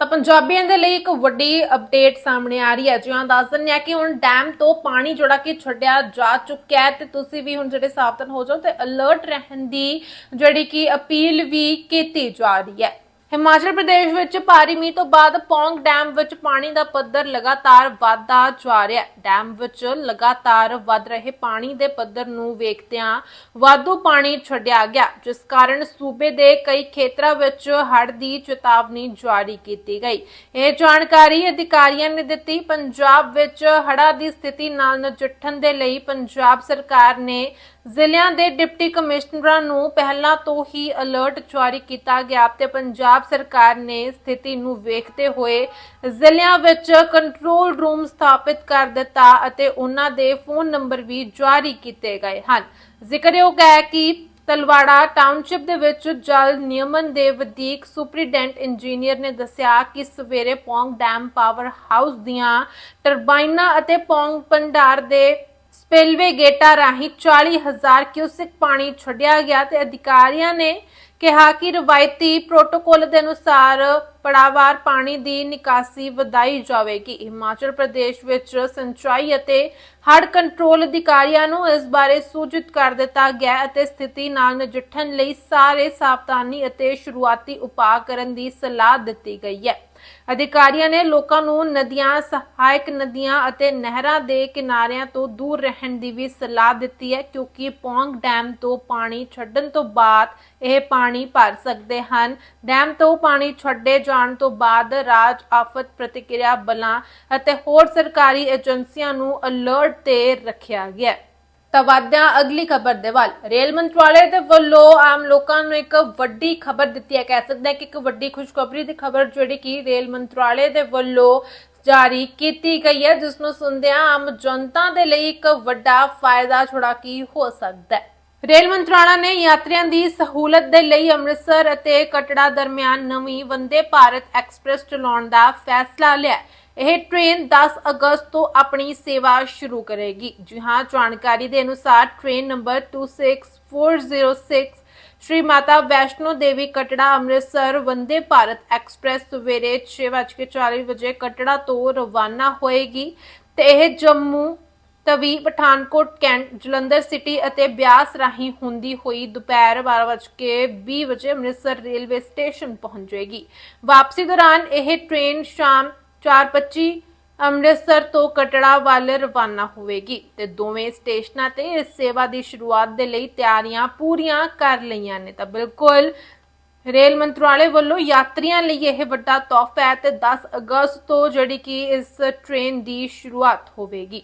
ਤਾਂ ਪੰਜਾਬੀਆਂ ਦੇ ਲਈ ਇੱਕ ਵੱਡੀ ਅਪਡੇਟ ਸਾਹਮਣੇ ਆ ਰਹੀ ਹੈ। ਜਿਵੇਂ ਦੱਸ ਦਿੰਦੇ ਆ ਕਿ ਹੁਣ ਡੈਮ ਤੋਂ ਪਾਣੀ ਜਿਹੜਾ ਕਿ ਛੱਡਿਆ ਜਾ ਚੁੱਕਿਆ ਹੈ ਤੇ ਤੁਸੀਂ ਵੀ ਹੁਣ ਜਿਹੜੇ ਸਾਵਧਾਨ ਹੋ ਜਾਓ ਤੇ ਅਲਰਟ ਰਹਿਣ ਦੀ ਜਿਹੜੀ ਕਿ ਅਪੀਲ ਵੀ ਕੀਤੀ ਜਾ ਰਹੀ ਹੈ। ਹਿਮਾਚਲ ਪ੍ਰਦੇਸ਼ ਵਿੱਚ ਭਾਰੀ ਮੀਂਹ ਤੋਂ ਬਾਅਦ ਪੌਂਗ ਡੈਮ ਵਿੱਚ ਪਾਣੀ ਦਾ ਪੱਧਰ ਲਗਾਤਾਰ ਵਧਦਾ ਜਾ ਰਿਹਾ ਹੈ। ਡੈਮ ਵਿੱਚ ਲਗਾਤਾਰ ਵਧ ਰਹੇ ਪਾਣੀ ਦੇ ਪੱਧਰ ਨੂੰ ਵੇਖਦਿਆਂ ਵਾਧੂ ਪਾਣੀ ਛੱਡਿਆ ਗਿਆ, ਜਿਸ ਕਾਰਨ ਸੂਬੇ ਦੇ ਕਈ ਖੇਤਰਾਂ ਵਿੱਚ ਹੜ੍ਹ ਦੀ ਚੇਤਾਵਨੀ ਜਾਰੀ ਕੀਤੀ ਗਈ। ਇਹ ਜਾਣਕਾਰੀ ਅਧਿਕਾਰੀਆਂ ਨੇ ਦਿੱਤੀ। ਪੰਜਾਬ ਵਿੱਚ ਹੜ੍ਹਾਂ ਦੀ ਸਥਿਤੀ ਨਾਲ ਨਜਿੱਠਣ ਦੇ ਲਈ ਪੰਜਾਬ ਸਰਕਾਰ ਨੇ ਜ਼ਿਲ੍ਹਿਆਂ ਦੇ ਡਿਪਟੀ ਕਮਿਸ਼ਨਰਾਂ ਨੂੰ ਪਹਿਲਾਂ ਤੋਂ ਹੀ ਅਲਰਟ ਜਾਰੀ ਕੀਤਾ ਗਿਆ ਤੇ ਪੰਜਾਬ ਸਰਕਾਰ ਨੇ ਸਥਿਤੀ ਨੂੰ ਵੇਖਦੇ ਹੋਏ ਜ਼ਿਲ੍ਹਿਆਂ ਵਿੱਚ ਕੰਟਰੋਲ ਰੂਮ ਸਥਾਪਿਤ ਕਰ ਦਿੱਤਾ ਅਤੇ ਉਹਨਾਂ ਦੇ ਫੋਨ ਨੰਬਰ ਵੀ ਜਾਰੀ ਕੀਤੇ ਗਏ ਹਨ। ਜ਼ਿਕਰਯੋਗ ਹੈ ਕਿ ਤਲਵਾੜਾ ਟਾਊਨਸ਼ਿਪ ਦੇ ਵਿੱਚ ਜਲ ਨਿਯਮਨ ਦੇ ਵਧੀਕ ਸੁਪਰੀਡੈਂਟ ਇੰਜੀਨੀਅਰ ਨੇ ਦੱਸਿਆ ਕਿ ਸਵੇਰੇ ਪੌਂਗ ਡੈਮ ਪਾਵਰ ਹਾਊਸ ਦੀਆਂ ਟਰਬਾਈਨਾਂ ਅਤੇ ਪੌਂਗ ਭੰਡਾਰ ਦੇ ਸਪਿਲਵੇ ਗੇਟਾਂ ਰਾਹੀਂ 40000 ਕਿਊਸਿਕ ਪਾਣੀ ਛੱਡਿਆ ਗਿਆ ਤੇ ਅਧਿਕਾਰੀਆਂ ਨੇ ਕਿਹਾ ਕਿ ਰਵਾਇਤੀ ਪ੍ਰੋਟੋਕੋਲ ਦੇ ਅਨੁਸਾਰ ਪੜਾਵਾਰ ਪਾਣੀ ਦੀ ਨਿਕਾਸੀ ਵਧਾਈ ਜਾਵੇਗੀ। ਹਿਮਾਚਲ ਪ੍ਰਦੇਸ਼ ਵਿੱਚ ਸਿੰਚਾਈ ਅਤੇ ਹੜ ਕੰਟਰੋਲ ਅਧਿਕਾਰੀਆਂ ਨੂੰ ਇਸ ਬਾਰੇ ਸੂਚਿਤ ਕਰ ਦਿੱਤਾ ਗਿਆ ਅਤੇ ਸਥਿਤੀ ਨਾਲ ਨਜਿੱਠਣ ਲਈ ਸਾਰੇ ਸਾਵਧਾਨੀ ਅਤੇ ਸ਼ੁਰੂਆਤੀ ਉਪਾਅ ਕਰਨ ਦੀ ਸਲਾਹ ਦਿੱਤੀ ਗਈ ਹੈ। ਅਧਿਕਾਰੀਆਂ ਨੇ ਲੋਕਾਂ ਨੂੰ ਨਦੀਆਂ, ਸਹਾਇਕ ਨਦੀਆਂ ਅਤੇ ਨਹਿਰਾਂ ਦੇ ਕਿਨਾਰਿਆਂ ਤੋਂ ਦੂਰ ਰਹਿਣ ਦੀ ਵੀ ਸਲਾਹ ਦਿੱਤੀ ਹੈ, ਕਿਉਂਕਿ ਪੌਂਗ ਡੈਮ ਤੋਂ ਪਾਣੀ ਛੱਡਣ ਤੋਂ ਬਾਅਦ ਇਹ ਪਾਣੀ ਭਰ ਸਕਦੇ ਹਨ। ਡੈਮ ਤੋਂ ਪਾਣੀ ਛੱਡੇ ਜਾਣ ਤੋਂ ਬਾਅਦ ਰਾਜ ਆਫਤ ਪ੍ਰਤੀਕਿਰਿਆ ਬਲਾਂ ਅਤੇ ਹੋਰ ਸਰਕਾਰੀ ਏਜੰਸੀਆਂ ਨੂੰ ਅਲਰਟ ਤੇ ਰੱਖਿਆ ਗਿਆ ਹੈ। ਤਾਂ ਵਾਦਿਆਂ ਅਗਲੀ ਖਬਰ ਦੇ ਵੱਲ। ਰੇਲ ਮੰਤਰਾਲੇ ਦੇ ਵੱਲੋਂ ਆਮ ਲੋਕਾਂ ਨੂੰ ਇੱਕ ਵੱਡੀ ਖਬਰ ਦਿੱਤੀ ਹੈ। ਕਹਿ ਸਕਦੇ ਹਾਂ ਕਿ ਇੱਕ ਵੱਡੀ ਖੁਸ਼ਖਬਰੀ ਦੀ ਖਬਰ ਜਿਹੜੀ ਕਿ ਰੇਲ ਮੰਤਰਾਲੇ ਦੇ ਵੱਲੋਂ ਜਾਰੀ ਕੀਤੀ ਗਈ ਹੈ, ਜਿਸ ਨੂੰ ਸੁਣਦਿਆਂ ਆਮ ਜਨਤਾ ਦੇ ਲਈ ਇੱਕ ਵੱਡਾ ਫਾਇਦਾ ਛੋੜਾ ਕੀ ਹੋ ਸਕਦਾ ਹੈ। ਰੇਲ ਮੰਤਰਾਲਾ ਨੇ ਯਾਤਰੀਆਂ ਦੀ ਸਹੂਲਤ ਦੇ ਲਈ ਅੰਮ੍ਰਿਤਸਰ ਅਤੇ ਕਟੜਾ ਦਰਮਿਆਨ ਨਵੀਂ ਵੰਦੇ ਭਾਰਤ ਐਕਸਪ੍ਰੈਸ ਚਲਾਉਣ ਦਾ ਫੈਸਲਾ ਲਿਆ ਹੈ। ਇਹ ਟ੍ਰੇਨ 10 ਅਗਸਤ ਤੋਂ ਆਪਣੀ ਸੇਵਾ ਸ਼ੁਰੂ ਕਰੇਗੀ। ਜੀ ਹਾਂ, ਜਾਣਕਾਰੀ ਦੇ ਅਨੁਸਾਰ train number 26406 Shri Mata Vaishno Devi Katra Amritsar Vande Bharat express ਸਵੇਰੇ 6:40 ਵਜੇ ਕਟੜਾ ਤੋਂ ਰਵਾਨਾ ਹੋਏਗੀ ਤੇ ਇਹ ਜੰਮੂ ਤਵੀ, ਪਠਾਨਕੋਟ ਕੈਂਟ ਜਲੰਧਰ ਸਿਟੀ ਅਤੇ ਬਿਆਸ ਰਾਹੀਂ ਹੁੰਦੀ ਹੋਈ ਦੁਪਹਿਰ 12:20 ਵਜੇ ਅੰਮ੍ਰਿਤਸਰ ਰੇਲਵੇ ਸਟੇਸ਼ਨ ਪਹੁੰਚੇਗੀ। ਵਾਪਸੀ ਦੌਰਾਨ ਇਹ ਟ੍ਰੇਨ ਸ਼ਾਮ 4:25 ਅੰਮ੍ਰਿਤਸਰ ਤੋਂ ਕਟੜਾ ਵੱਲ ਰਵਾਨਾ ਹੋਵੇਗੀ ਤੇ ਦੋਵੇਂ ਸਟੇਸ਼ਨਾਂ ਤੇ ਇਸ ਸੇਵਾ ਦੀ ਸ਼ੁਰੂਆਤ ਦੇ ਲਈ ਤਿਆਰੀਆਂ ਪੂਰੀਆਂ ਕਰ ਲਈਆਂ ਨੇ। ਤਾਂ ਬਿਲਕੁਲ ਰੇਲ ਮੰਤਰਾਲੇ ਵੱਲੋਂ ਯਾਤਰੀਆਂ ਲਈ ਇਹ ਵੱਡਾ ਤੋਹਫਾ ਹੈ ਤੇ 10 ਅਗਸਤ ਤੋਂ ਜਿਹੜੀ ਕਿ ਇਸ ਟ੍ਰੇਨ ਦੀ ਸ਼ੁਰੂਆਤ ਹੋਵੇਗੀ।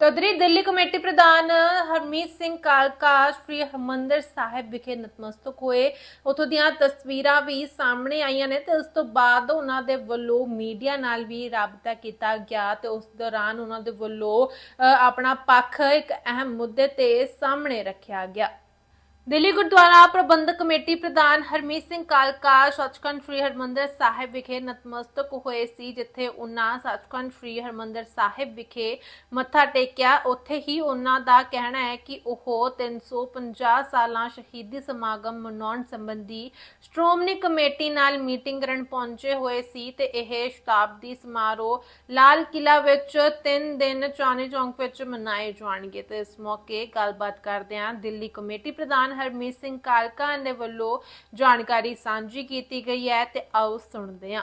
ਤਦਰੀ ਦਿੱਲੀ ਕਮੇਟੀ ਪ੍ਰਧਾਨ ਹਰਮੀਤ ਸਿੰਘ ਕਾਲਕਾ ਸ਼੍ਰੀ ਹਰਮੰਦਰ ਸਾਹਿਬ ਵਿਖੇ ਨਤਮਸਤਕ ਹੋਏ ਉਥੋਂ ਦੀਆਂ ਤਸਵੀਰਾਂ ਵੀ ਸਾਹਮਣੇ ਆਈਆਂ ਨੇ ਤੇ ਉਸ ਤੋਂ ਬਾਅਦ ਉਹਨਾਂ ਦੇ ਵੱਲੋਂ ਮੀਡੀਆ ਨਾਲ ਵੀ ਰਾਬਤਾ ਕੀਤਾ ਗਿਆ ਤੇ ਉਸ ਦੌਰਾਨ ਉਹਨਾਂ ਦੇ ਵੱਲੋਂ ਆਪਣਾ ਪੱਖ ਇੱਕ ਅਹਿਮ ਮੁੱਦੇ ਤੇ ਸਾਹਮਣੇ ਰੱਖਿਆ ਗਿਆ ਦਿੱਲੀ ਗੁਰਦੁਆਰਾ ਪ੍ਰਬੰਧਕ ਕਮੇਟੀ ਪ੍ਰਧਾਨ ਹਰਮੀਤ ਸਿੰਘ ਕਾਲਕਾ, ਸੱਚਖੰਡ ਸ੍ਰੀ ਹਰਮੰਦਰ ਸਾਹਿਬ ਵਿਖੇ ਨਤਮਸਤਕ ਹੋਏ ਸੀ, ਜਿੱਥੇ ਉਹਨਾਂ ਸੱਚਖੰਡ ਸ੍ਰੀ ਹਰਮੰਦਰ ਸਾਹਿਬ ਵਿਖੇ ਮੱਥਾ ਟੇਕਿਆ। ਉੱਥੇ ਹੀ ਉਹਨਾਂ ਦਾ ਕਹਿਣਾ ਹੈ ਕਿ ਉਹ 350 ਸਾਲਾਂ ਸ਼ਹੀਦੀ ਸਮਾਗਮ ਮਨਾਉਣ ਸੰਬੰਧੀ ਸ਼੍ਰੋਮਣੀ ਕਮੇਟੀ ਨਾਲ ਮੀਟਿੰਗ ਕਰਨ ਪਹੁੰਚੇ ਹੋਏ ਸੀ ਤੇ ਇਹ ਸ਼ਤਾਬਦੀ ਸਮਾਰੋਹ ਲਾਲ ਕਿਲਾ ਵਿੱਚ 3 ਦਿਨ ਚਾਂਦੀ ਚੌਂਕ ਵਿੱਚ ਮਨਾਏ ਜਾਣਗੇ। ਤੇ ਇਸ ਮੌਕੇ ਗੱਲਬਾਤ ਕਰਦਿਆਂ ਦਿੱਲੀ ਕਮੇਟੀ ਪ੍ਰਧਾਨ ਹਰਮੀਤ ਸਿੰਘ ਕਾਲਕਾ ਦੇ ਵੱਲੋਂ ਜਾਣਕਾਰੀ ਸਾਂਝੀ ਕੀਤੀ ਗਈ ਹੈ ਤੇ ਆਓ ਸੁਣਦੇ ਹਾਂ।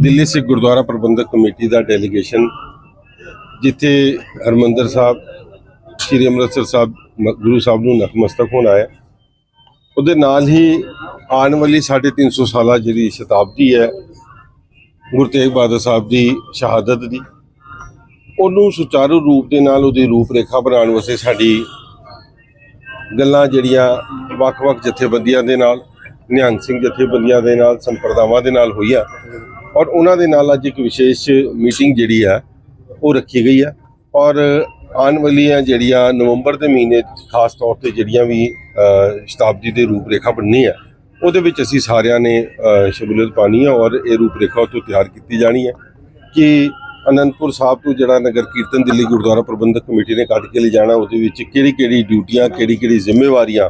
ਦਿੱਲੀ ਸਿੱਖ ਗੁਰਦੁਆਰਾ ਪ੍ਰਬੰਧਕ ਕਮੇਟੀ ਦਾ ਡੈਲੀਗੇਸ਼ਨ ਜਿੱਥੇ ਹਰਮੰਦਰ ਸਾਹਿਬ, ਸ੍ਰੀ ਅੰਮ੍ਰਿਤਸਰ ਸਾਹਿਬ ਗੁਰੂ ਸਾਹਿਬ ਨੂੰ ਨਤਮਸਤਕ ਹੋਣਾ ਹੈ। ਉਹਦੇ ਨਾਲ ਹੀ ਆਉਣ ਵਾਲੀ 350 ਸਾਲਾ ਜਿਹੜੀ ਸ਼ਤਾਬਦੀ ਹੈ, ਗੁਰੂ ਤੇਗ ਬਹਾਦਰ ਸਾਹਿਬ ਦੀ ਸ਼ਹਾਦਤ ਦੀ, ਉਹਨੂੰ ਸੁਚਾਰੂ ਰੂਪ ਦੇ ਨਾਲ ਉਹਦੀ ਰੂਪ ਰੇਖਾ ਬਣਾਉਣ ਵਾਸਤੇ ਸਾਡੀ ਗੱਲਾਂ ਜਿਹੜੀਆਂ ਵੱਖ-ਵੱਖ ਜਥੇਬੰਦੀਆਂ ਦੇ ਨਾਲ ਨਿਹੰਗ ਸਿੰਘ ਜਥੇਬੰਦੀਆਂ ਦੇ ਨਾਲ ਸੰਪਰਦਾਵਾਂ ਦੇ ਨਾਲ ਹੋਈਆਂ। ਔਰ ਉਹਨਾਂ ਦੇ ਨਾਲ ਅੱਜ ਇੱਕ ਵਿਸ਼ੇਸ਼ ਮੀਟਿੰਗ ਜਿਹੜੀ ਆ ਉਹ ਰੱਖੀ ਗਈ ਆ। ਔਰ ਆਉਣ ਵਾਲੀਆਂ ਜਿਹੜੀਆਂ ਨਵੰਬਰ ਦੇ ਮਹੀਨੇ ਖਾਸ ਤੌਰ ਤੇ ਜਿਹੜੀਆਂ ਵੀ ਸ਼ਤਾਬਦੀ ਦੇ ਰੂਪਰੇਖਾ ਬਣਨੀ ਆ ਉਹਦੇ ਵਿੱਚ ਅਸੀਂ ਸਾਰਿਆਂ ਨੇ ਅ, ਸ਼ਮੂਲੀਅਤ ਪਾਣੀ ਹੈ ਔਰ ਇਹ ਰੂਪਰੇਖਾ ਤੋਂ ਤਿਆਰ ਕੀਤੀ ਜਾਣੀ ਹੈ ਕਿ ਅਨੰਦਪੁਰ ਸਾਹਿਬ ਤੋਂ ਜਿਹੜਾ ਨਗਰ ਕੀਰਤਨ ਦਿੱਲੀ ਗੁਰਦੁਆਰਾ ਪ੍ਰਬੰਧਕ ਕਮੇਟੀ ਨੇ ਕੱਢ ਕੇ ਲਿਜਾਣਾ, ਉਹਦੇ ਵਿੱਚ ਕਿਹੜੀ ਕਿਹੜੀ ਡਿਊਟੀਆਂ ਕਿਹੜੀ ਕਿਹੜੀ ਜ਼ਿੰਮੇਵਾਰੀਆਂ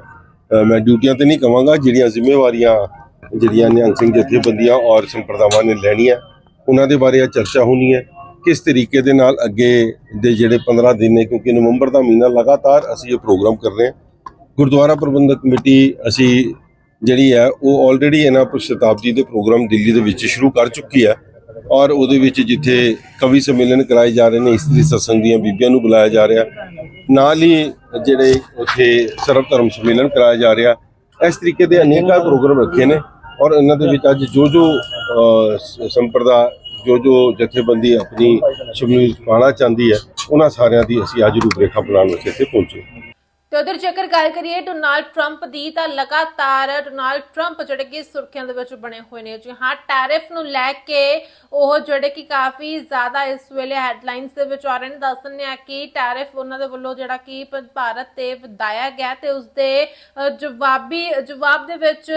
ਮੈਂ ਡਿਊਟੀਆਂ ਤੇ ਨਹੀਂ ਕਵਾਂਗਾ, ਜਿਹੜੀਆਂ ਜ਼ਿੰਮੇਵਾਰੀਆਂ ਜਿਹੜੀਆਂ ਨਿਹੰਗ ਸਿੰਘ ਜਥੇਬੰਦੀਆਂ ਔਰ ਸੰਪਰਦਾਵਾਂ ਨੇ ਲੈਣੀਆਂ, ਉਹਨਾਂ ਦੇ ਬਾਰੇ ਆ ਚਰਚਾ ਹੋਣੀ ਹੈ। ਕਿਸ ਤਰੀਕੇ ਦੇ ਨਾਲ ਅੱਗੇ ਦੇ ਜਿਹੜੇ 15 ਦਿਨ ਨੇ, ਕਿਉਂਕਿ ਨਵੰਬਰ ਦਾ ਮਹੀਨਾ ਲਗਾਤਾਰ ਅਸੀਂ ਇਹ ਪ੍ਰੋਗਰਾਮ ਕਰ ਰਹੇ ਹਾਂ। ਗੁਰਦੁਆਰਾ ਪ੍ਰਬੰਧਕ ਕਮੇਟੀ ਅਸੀਂ ਜਿਹੜੀ ਹੈ, ਉਹ ਆਲਰੇਡੀ ਇਹਨਾਂ ਪਰ ਸ਼ਤਾਬਦੀ ਦੇ ਪ੍ਰੋਗਰਾਮ ਦਿੱਲੀ ਦੇ ਵਿੱਚ ਸ਼ੁਰੂ ਕਰ ਚੁੱਕੀ ਹੈ। ਔਰ ਉਹਦੇ ਵਿੱਚ ਜਿੱਥੇ ਕਵੀ ਸੰਮੇਲਨ ਕਰਾਏ ਜਾ ਰਹੇ ਨੇ, ਇਸਤਰੀ ਸਤਸੰਗ ਦੀਆਂ ਬੀਬੀਆਂ ਨੂੰ ਬੁਲਾਇਆ ਜਾ ਰਿਹਾ। ਨਾਲ ਹੀ ਜਿਹੜੇ ਉੱਥੇ ਸਰਵ ਧਰਮ ਸੰਮੇਲਨ ਕਰਾਇਆ ਜਾ ਰਿਹਾ, ਇਸ ਤਰੀਕੇ ਦੇ ਅਨੇਕਾਂ ਪ੍ਰੋਗਰਾਮ ਰੱਖੇ ਨੇ ਔਰ ਇਹਨਾਂ ਦੇ ਵਿੱਚ ਅੱਜ ਜੋ ਜੋ ਸੰਪਰਦਾ ਜੋ ਜੋ ਜਥੇਬੰਦੀ ਆਪਣੀ ਸ਼ਮੂਲੀਅਤ ਪਾਉਣਾ ਚਾਹੁੰਦੀ ਹੈ, ਉਹਨਾਂ ਸਾਰਿਆਂ ਦੀ ਅਸੀਂ ਅੱਜ ਰੂਪਰੇਖਾ ਬਣਾਉਣ ਵਿੱਚ ਇੱਥੇ ਪਹੁੰਚੇ। ਤੇ ਉਧਰ ਜੇਕਰ ਗੱਲ ਕਰੀਏ ਡੋਨਾਲਡ ਟਰੰਪ ਦੀ, ਤਾਂ ਲਗਾਤਾਰ ਡੋਨਾਲਡ ਟਰੰਪ ਜਿਹੜੇ ਕਿ ਸੁਰਖੀਆਂ ਦੇ ਵਿੱਚ ਬਣੇ ਹੋਏ ਨੇ। ਜੀ ਹਾਂ, ਟੈਰਿਫ ਨੂੰ ਲੈ ਕੇ ਉਹ ਜਿਹੜੇ ਕਿ ਕਾਫੀ ਜ਼ਿਆਦਾ ਇਸ ਵੇਲੇ ਹੈਡਲਾਈਨਸ ਦੇ ਵਿੱਚ ਆ ਰਹੇ ਨੇ। ਦੱਸ ਦਿੰਦੇ ਆ ਕਿ ਟੈਰਿਫ ਉਹਨਾਂ ਦੇ ਵੱਲੋਂ ਜਿਹੜਾ ਕਿ ਭਾਰਤ ਤੇ ਵਧਾਇਆ ਗਿਆ ਤੇ ਉਸ ਦੇ ਜਵਾਬੀ, ਜਵਾਬ ਦੇ ਵਿੱਚ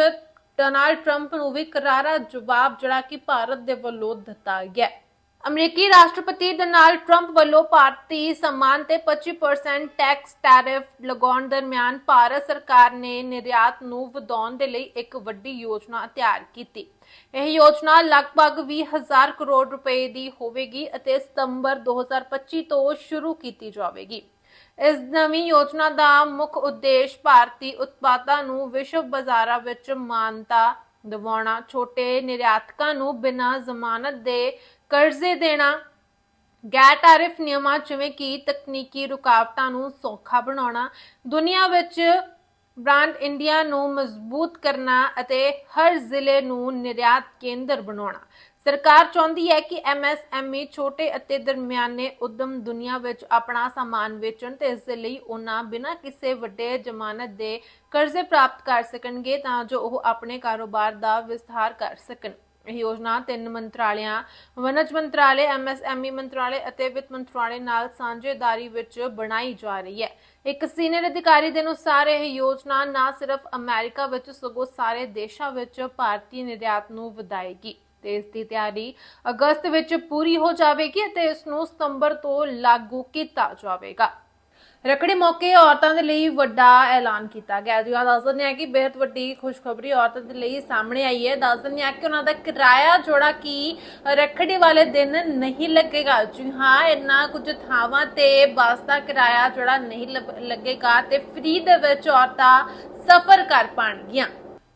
ਡੋਨਾਲਡ ਟਰੰਪ ਨੂੰ ਵੀ ਕਰਾਰਾ ਜਵਾਬ ਜਿਹੜਾ ਕਿ ਭਾਰਤ ਦੇ ਵੱਲੋਂ ਦਿੱਤਾ ਗਿਆ। ਅਮਰੀਕੀ ਰਾਸ਼ਟਰਪਤੀ ਡੋਨਾਲਡ ਟਰੰਪ ਵੱਲੋਂ ਭਾਰਤੀ ਸਮਾਨ ਤੇ 25% ਟੈਕਸ ਟੈਰਿਫ ਲਗਾਉਣ ਦਰਮਿਆਨ ਭਾਰਤ ਸਰਕਾਰ ਨੇ ਨਿਰਯਾਤ ਨੂੰ ਵਧਾਉਣ ਦੇ ਲਈ ਇੱਕ ਵੱਡੀ ਯੋਜਨਾ ਤਿਆਰ ਕੀਤੀ। ਇਹ ਯੋਜਨਾ ਲਗਭਗ 20000 ਕਰੋੜ ਰੁਪਏ ਦੀ ਹੋਵੇਗੀ ਅਤੇ ਸਤੰਬਰ 2025 ਤੋਂ ਸ਼ੁਰੂ ਕੀਤੀ ਜਾਵੇਗੀ। ਇਸ ਨਵੀਂ ਯੋਜਨਾ ਦਾ ਮੁੱਖ ਉਦੇਸ਼ ਭਾਰਤੀ ਉਤਪਾਦਾਂ ਨੂੰ ਵਿਸ਼ਵ ਬਾਜ਼ਾਰਾਂ ਵਿੱਚ ਮਾਨਤਾ ਦਿਵਾਉਣਾ ਛੋਟੇ ਨਿਰਯਾਤਕਾਂ ਨੂੰ ਬਿਨਾਂ ਜ਼ਮਾਨਤ ਦੇ ਕਰਜ਼ੇ ਦੇਣਾ। ਗੈਰ ਟੈਰਿਫ ਨਿਯਮਾਂ ਜਿਵੇਂ ਕਿ ਤਕਨੀਕੀ ਰੁਕਾਵਟਾਂ ਨੂੰ ਸੌਖਾ ਬਣਾਉਣਾ, ਦੁਨੀਆ ਵਿੱਚ ਬ੍ਰਾਂਡ ਇੰਡੀਆ ਨੂੰ ਮਜ਼ਬੂਤ ਕਰਨਾ ਅਤੇ ਹਰ ਜ਼ਿਲ੍ਹੇ ਨੂੰ ਨਿਰਯਾਤ ਕੇਂਦਰ ਬਣਾਉਣਾ। ਸਰਕਾਰ ਚਾਹੁੰਦੀ ਹੈ ਕਿ ਐਮਐਸਐਮਈ ਛੋਟੇ ਅਤੇ ਦਰਮਿਆਨੇ ਉਦਮ ਦੁਨੀਆ ਵਿੱਚ ਆਪਣਾ ਸਾਮਾਨ ਵੇਚਣ ਤੇ ਇਸ ਦੇ ਲਈ ਉਹਨਾਂ ਬਿਨਾਂ ਕਿਸੇ ਵੱਡੇ ਜ਼ਮਾਨਤ ਦੇ ਕਰਜ਼ੇ ਪ੍ਰਾਪਤ ਕਰ ਸਕਣਗੇ ਤਾਂ ਜੋ ਉਹ ਆਪਣੇ ਕਾਰੋਬਾਰ ਦਾ ਵਿਸਥਾਰ ਕਰ ਸਕਣ। ਇਹ ਯੋਜਨਾ ਤਿੰਨ ਮੰਤਰਾਲਿਆਂ, ਵਣਜ ਮੰਤਰਾਲੇ ਐਮਐਸਐਮਈ ਮੰਤਰਾਲੇ ਅਤੇ ਵਿੱਤ ਮੰਤਰਾਲੇ ਨਾਲ ਸਾਂਝੇਦਾਰੀ ਵਿੱਚ ਬਣਾਈ ਜਾ ਰਹੀ ਹੈ। ਇੱਕ ਸੀਨੀਅਰ ਅਧਿਕਾਰੀ ਦੇ ਅਨੁਸਾਰ ਇਹ ਯੋਜਨਾ ਨਾ ਸਿਰਫ ਅਮਰੀਕਾ ਵਿੱਚ, ਸਗੋਂ ਸਾਰੇ ਦੇਸ਼ਾਂ ਵਿੱਚ ਭਾਰਤੀ ਨਿਰਯਾਤ ਨੂੰ ਵਧਾਏਗੀ। ਤੇ ਇਸ ਦੀ ਤਿਆਰੀ ਅਗਸਤ ਵਿੱਚ ਪੂਰੀ ਹੋ ਜਾਵੇਗੀ ਅਤੇ ਇਸ ਨੂੰ ਸਤੰਬਰ ਤੋਂ ਲਾਗੂ ਕੀਤਾ ਜਾਵੇਗਾ। ਰੱਖੜੀ ਮੌਕੇ ਔਰਤਾਂ ਦੇ ਲਈ ਵੱਡਾ ਐਲਾਨ ਕੀਤਾ ਗਿਆ। ਜੀ ਆਹ ਦੱਸ ਦਿੰਦੇ ਆ ਕਿ ਬੇहद ਵੱਡੀ ਖੁਸ਼ਖਬਰੀ ਔਰਤਾਂ ਦੇ ਲਈ ਸਾਹਮਣੇ ਆਈ ਹੈ। ਦੱਸ ਦਿੰਦੇ ਆ ਕਿ ਉਹਨਾਂ ਦਾ ਕਿਰਾਇਆ ਜੋੜਾ ਕਿ ਰੱਖੜੀ ਵਾਲੇ ਦਿਨ ਨਹੀਂ ਲੱਗੇਗਾ। ਜੀ ਹਾਂ, ਇੰਨਾ ਕੁਝ ਥਾਵਾਂ ਤੇ ਬੱਸ ਦਾ ਕਿਰਾਇਆ ਜਿਹੜਾ ਨਹੀਂ ਲੱਭ- ਲੱਗੇਗਾ ਤੇ ਫ੍ਰੀ ਦੇ ਵਿੱਚ ਔਰਤਾਂ ਸਫ਼ਰ ਕਰ ਪਾਣਗੀਆਂ।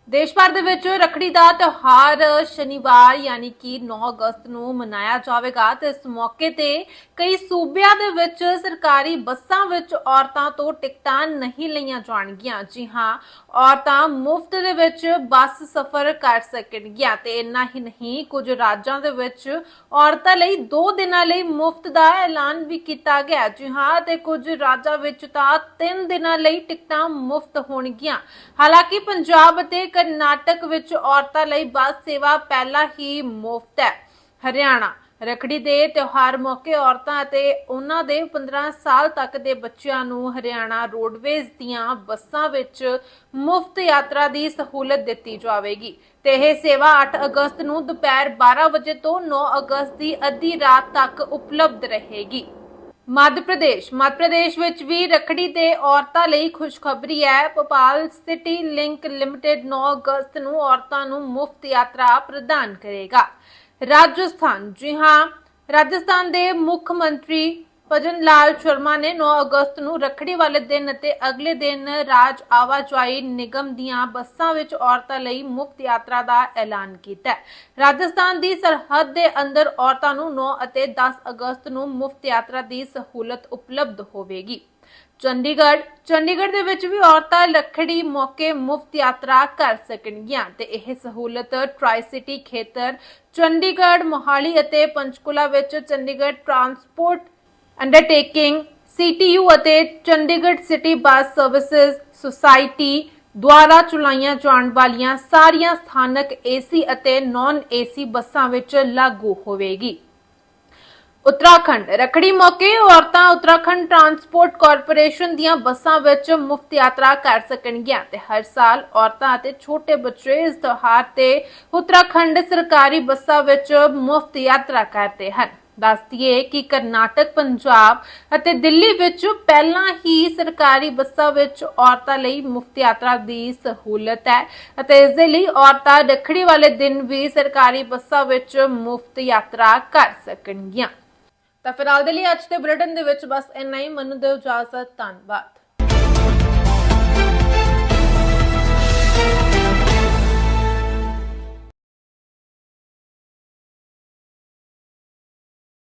ਦੇਸ਼ ਭਰ ਦੇ ਵਿੱਚ ਰੱਖੜੀ ਦਾ ਤਿਉਹਾਰ ਸ਼ਨੀਵਾਰ ਯਾਨੀ ਕਿ 9 ਅਗਸਤ ਨੂੰ ਮਨਾਇਆ ਜਾਵੇਗਾ ਤੇ ਇਸ ਮੌਕੇ ਤੇ ਕਈ ਸੂਬਿਆਂ ਦੇ ਵਿੱਚ ਸਰਕਾਰੀ ਬੱਸਾਂ ਵਿੱਚ ਔਰਤਾਂ ਤੋਂ ਟਿਕਟਾਂ ਨਹੀਂ ਲਈਆਂ ਜਾਣਗੀਆਂ। ਜੀ ਹਾਂ, ਔਰਤਾਂ ਮੁਫਤ ਦੇ ਵਿੱਚ ਬੱਸ ਸਫ਼ਰ ਕਰ ਸਕਣਗੀਆਂ ਤੇ ਇੰਨਾ ਹੀ ਨਹੀਂ, ਕੁਝ ਰਾਜਾਂ ਦੇ ਵਿੱਚ ਔਰਤਾਂ ਲਈ 2 ਦਿਨਾਂ ਲਈ ਮੁਫਤ ਦਾ ਐਲਾਨ ਵੀ ਕੀਤਾ ਗਿਆ। ਜੀ ਹਾਂ, ਤੇ ਕੁਝ ਰਾਜਾਂ ਵਿੱਚ ਤਾਂ 3 ਦਿਨਾਂ ਲਈ ਟਿਕਟਾਂ ਮੁਫਤ ਹੋਣਗੀਆਂ। ਹਾਲਾਂਕਿ ਪੰਜਾਬ ਅਤੇ ਕਰਨਾਟਕ ਵਿੱਚ ਔਰਤਾਂ ਲਈ ਬੱਸ ਸੇਵਾ ਪਹਿਲਾਂ ਹੀ ਮੁਫਤ ਹੈ। ਹਰਿਆਣਾ ਰਖੜੀ ਦੇ ਤਿਉਹਾਰ ਮੌਕੇ ਔਰਤਾਂ ਅਤੇ ਉਹਨਾਂ ਦੇ 15 ਸਾਲ ਤੱਕ ਦੇ ਬੱਚਿਆਂ ਨੂੰ ਹਰਿਆਣਾ ਰੋਡਵੇਜ਼ ਦੀਆਂ ਬੱਸਾਂ ਵਿੱਚ ਮੁਫਤ ਯਾਤਰਾ ਦੀ ਸਹੂਲਤ ਦਿੱਤੀ ਜਾਵੇਗੀ। ਤੇ ਇਹ ਸੇਵਾ 8 ਅਗਸਤ ਨੂੰ ਦੁਪਹਿਰ 12 ਵਜੇ ਤੋਂ 9 ਅਗਸਤ ਦੀ ਅੱਧੀ ਰਾਤ ਤੱਕ ਉਪਲਬਧ ਰਹੇਗੀ। ਮੱਧ ਪ੍ਰਦੇਸ਼ ਮੱਧ ਪ੍ਰਦੇਸ਼ ਵਿੱਚ ਵੀ ਰਖੜੀ ਤੇ ਔਰਤਾਂ ਲਈ ਖੁਸ਼ਖਬਰੀ ਹੈ ਭੋਪਾਲ ਸਿਟੀ ਲਿੰਕ ਲਿਮਟਿਡ 9 ਅਗਸਤ ਨੂੰ ਔਰਤਾਂ ਨੂੰ ਮੁਫਤ ਯਾਤਰਾ ਪ੍ਰਦਾਨ ਕਰੇਗਾ। ਰਾਜਸਥਾਨ। ਜੀ ਹਾਂ, ਰਾਜਸਥਾਨ ਦੇ ਮੁੱਖ ਮੰਤਰੀ ਭਜਨ ਲਾਲ ਸ਼ਰਮਾ ਨੇ 9 ਅਗਸਤ ਨੂੰ ਰਖੜੀ ਵਾਲੇ ਦਿਨ ਅਤੇ ਅਗਲੇ ਦਿਨ ਰਾਜ ਆਵਾਜਾਈ ਨਿਗਮ ਦੀਆਂ ਬੱਸਾਂ ਵਿੱਚ ਔਰਤਾਂ ਲਈ ਮੁਫਤ ਯਾਤਰਾ ਦਾ ਐਲਾਨ ਕੀਤਾ ਹੈ। ਰਾਜਸਥਾਨ ਦੀ ਸਰਹੱਦ ਦੇ ਅੰਦਰ ਔਰਤਾਂ ਨੂੰ 9 ਅਤੇ 10 ਅਗਸਤ ਨੂੰ ਮੁਫਤ ਯਾਤਰਾ ਦੀ ਸਹੂਲਤ ਉਪਲਬਧ ਹੋਵੇਗੀ। ਚੰਡੀਗੜ੍ਹ ਚੰਡੀਗੜ੍ਹ ਦੇ ਵਿੱਚ ਵੀ ਔਰਤਾਂ ਲੱਖੜੀ ਮੌਕੇ ਮੁਫਤ ਯਾਤਰਾ ਕਰ ਸਕਣਗੀਆਂ ਤੇ ਇਹ ਸਹੂਲਤ ਟ੍ਰਾਈ ਸਿਟੀ ਖੇਤਰ ਚੰਡੀਗੜ੍ਹ, ਮੋਹਾਲੀ ਅਤੇ ਪੰਚਕੁਲਾ ਵਿੱਚ ਚੰਡੀਗੜ੍ਹ ਟਰਾਂਸਪੋਰਟ ਅੰਡਰਟੇਕਿੰਗ, ਸੀਟੀਯੂ ਅਤੇ Chandigarh city bus services society ਦੁਆਰਾ ਚਲਾਈਆਂ ਜਾਣ ਵਾਲੀਆਂ ਸਾਰੀਆਂ ਸਥਾਨਕ ਏਸੀ ਅਤੇ ਨਾਨ ਏਸੀ ਬੱਸਾਂ ਵਿੱਚ ਲਾਗੂ ਹੋਵੇਗੀ। ਉੱਤਰਾਖੰਡ। ਰਖੜੀ ਮੌਕੇ ਔਰਤਾਂ ਉੱਤਰਾਖੰਡ ਟਰਾਂਸਪੋਰਟ ਕਾਰਪੋਰੇਸ਼ਨ ਦੀਆਂ ਬੱਸਾਂ ਵਿੱਚ ਮੁਫਤ ਯਾਤਰਾ ਕਰ ਸਕਣਗੀਆਂ ਤੇ ਹਰ ਸਾਲ ਔਰਤਾਂ ਅਤੇ ਛੋਟੇ ਬੱਚੇ ਇਸ ਤਿਉਹਾਰ ਤੇ ਉੱਤਰਾਖੰਡ ਸਰਕਾਰੀ ਬੱਸਾਂ ਵਿੱਚ ਮੁਫਤ ਯਾਤਰਾ ਕਰਦੇ ਹਨ। ਦੱਸਦੀਏ ਕਿ ਕਰਨਾਟਕ, ਪੰਜਾਬ ਅਤੇ ਦਿੱਲੀ ਵਿੱਚ ਪਹਿਲਾਂ ਹੀ ਸਰਕਾਰੀ ਬੱਸਾਂ ਵਿੱਚ ਔਰਤਾਂ ਲਈ ਮੁਫਤ ਯਾਤਰਾ ਦੀ ਸਹੂਲਤ ਹੈ ਅਤੇ ਇਸ ਦੇ ਲਈ ਔਰਤਾਂ ਰੱਖੜੀ ਵਾਲੇ ਦਿਨ ਵੀ ਸਰਕਾਰੀ ਬੱਸਾਂ ਵਿੱਚ ਮੁਫਤ ਯਾਤਰਾ ਕਰ ਸਕਣਗੀਆਂ। ਤਾਂ ਫਿਲਹਾਲ ਦੇ ਲਈ ਅੱਜ ਦੇ ਬੁਲੇਟਿਨ ਦੇ ਵਿੱਚ ਬਸ ਇੰਨਾ ਹੀ। ਮਨੂ ਦੇ ਇਜਾਜ਼ਤ ਧੰਨਵਾਦ।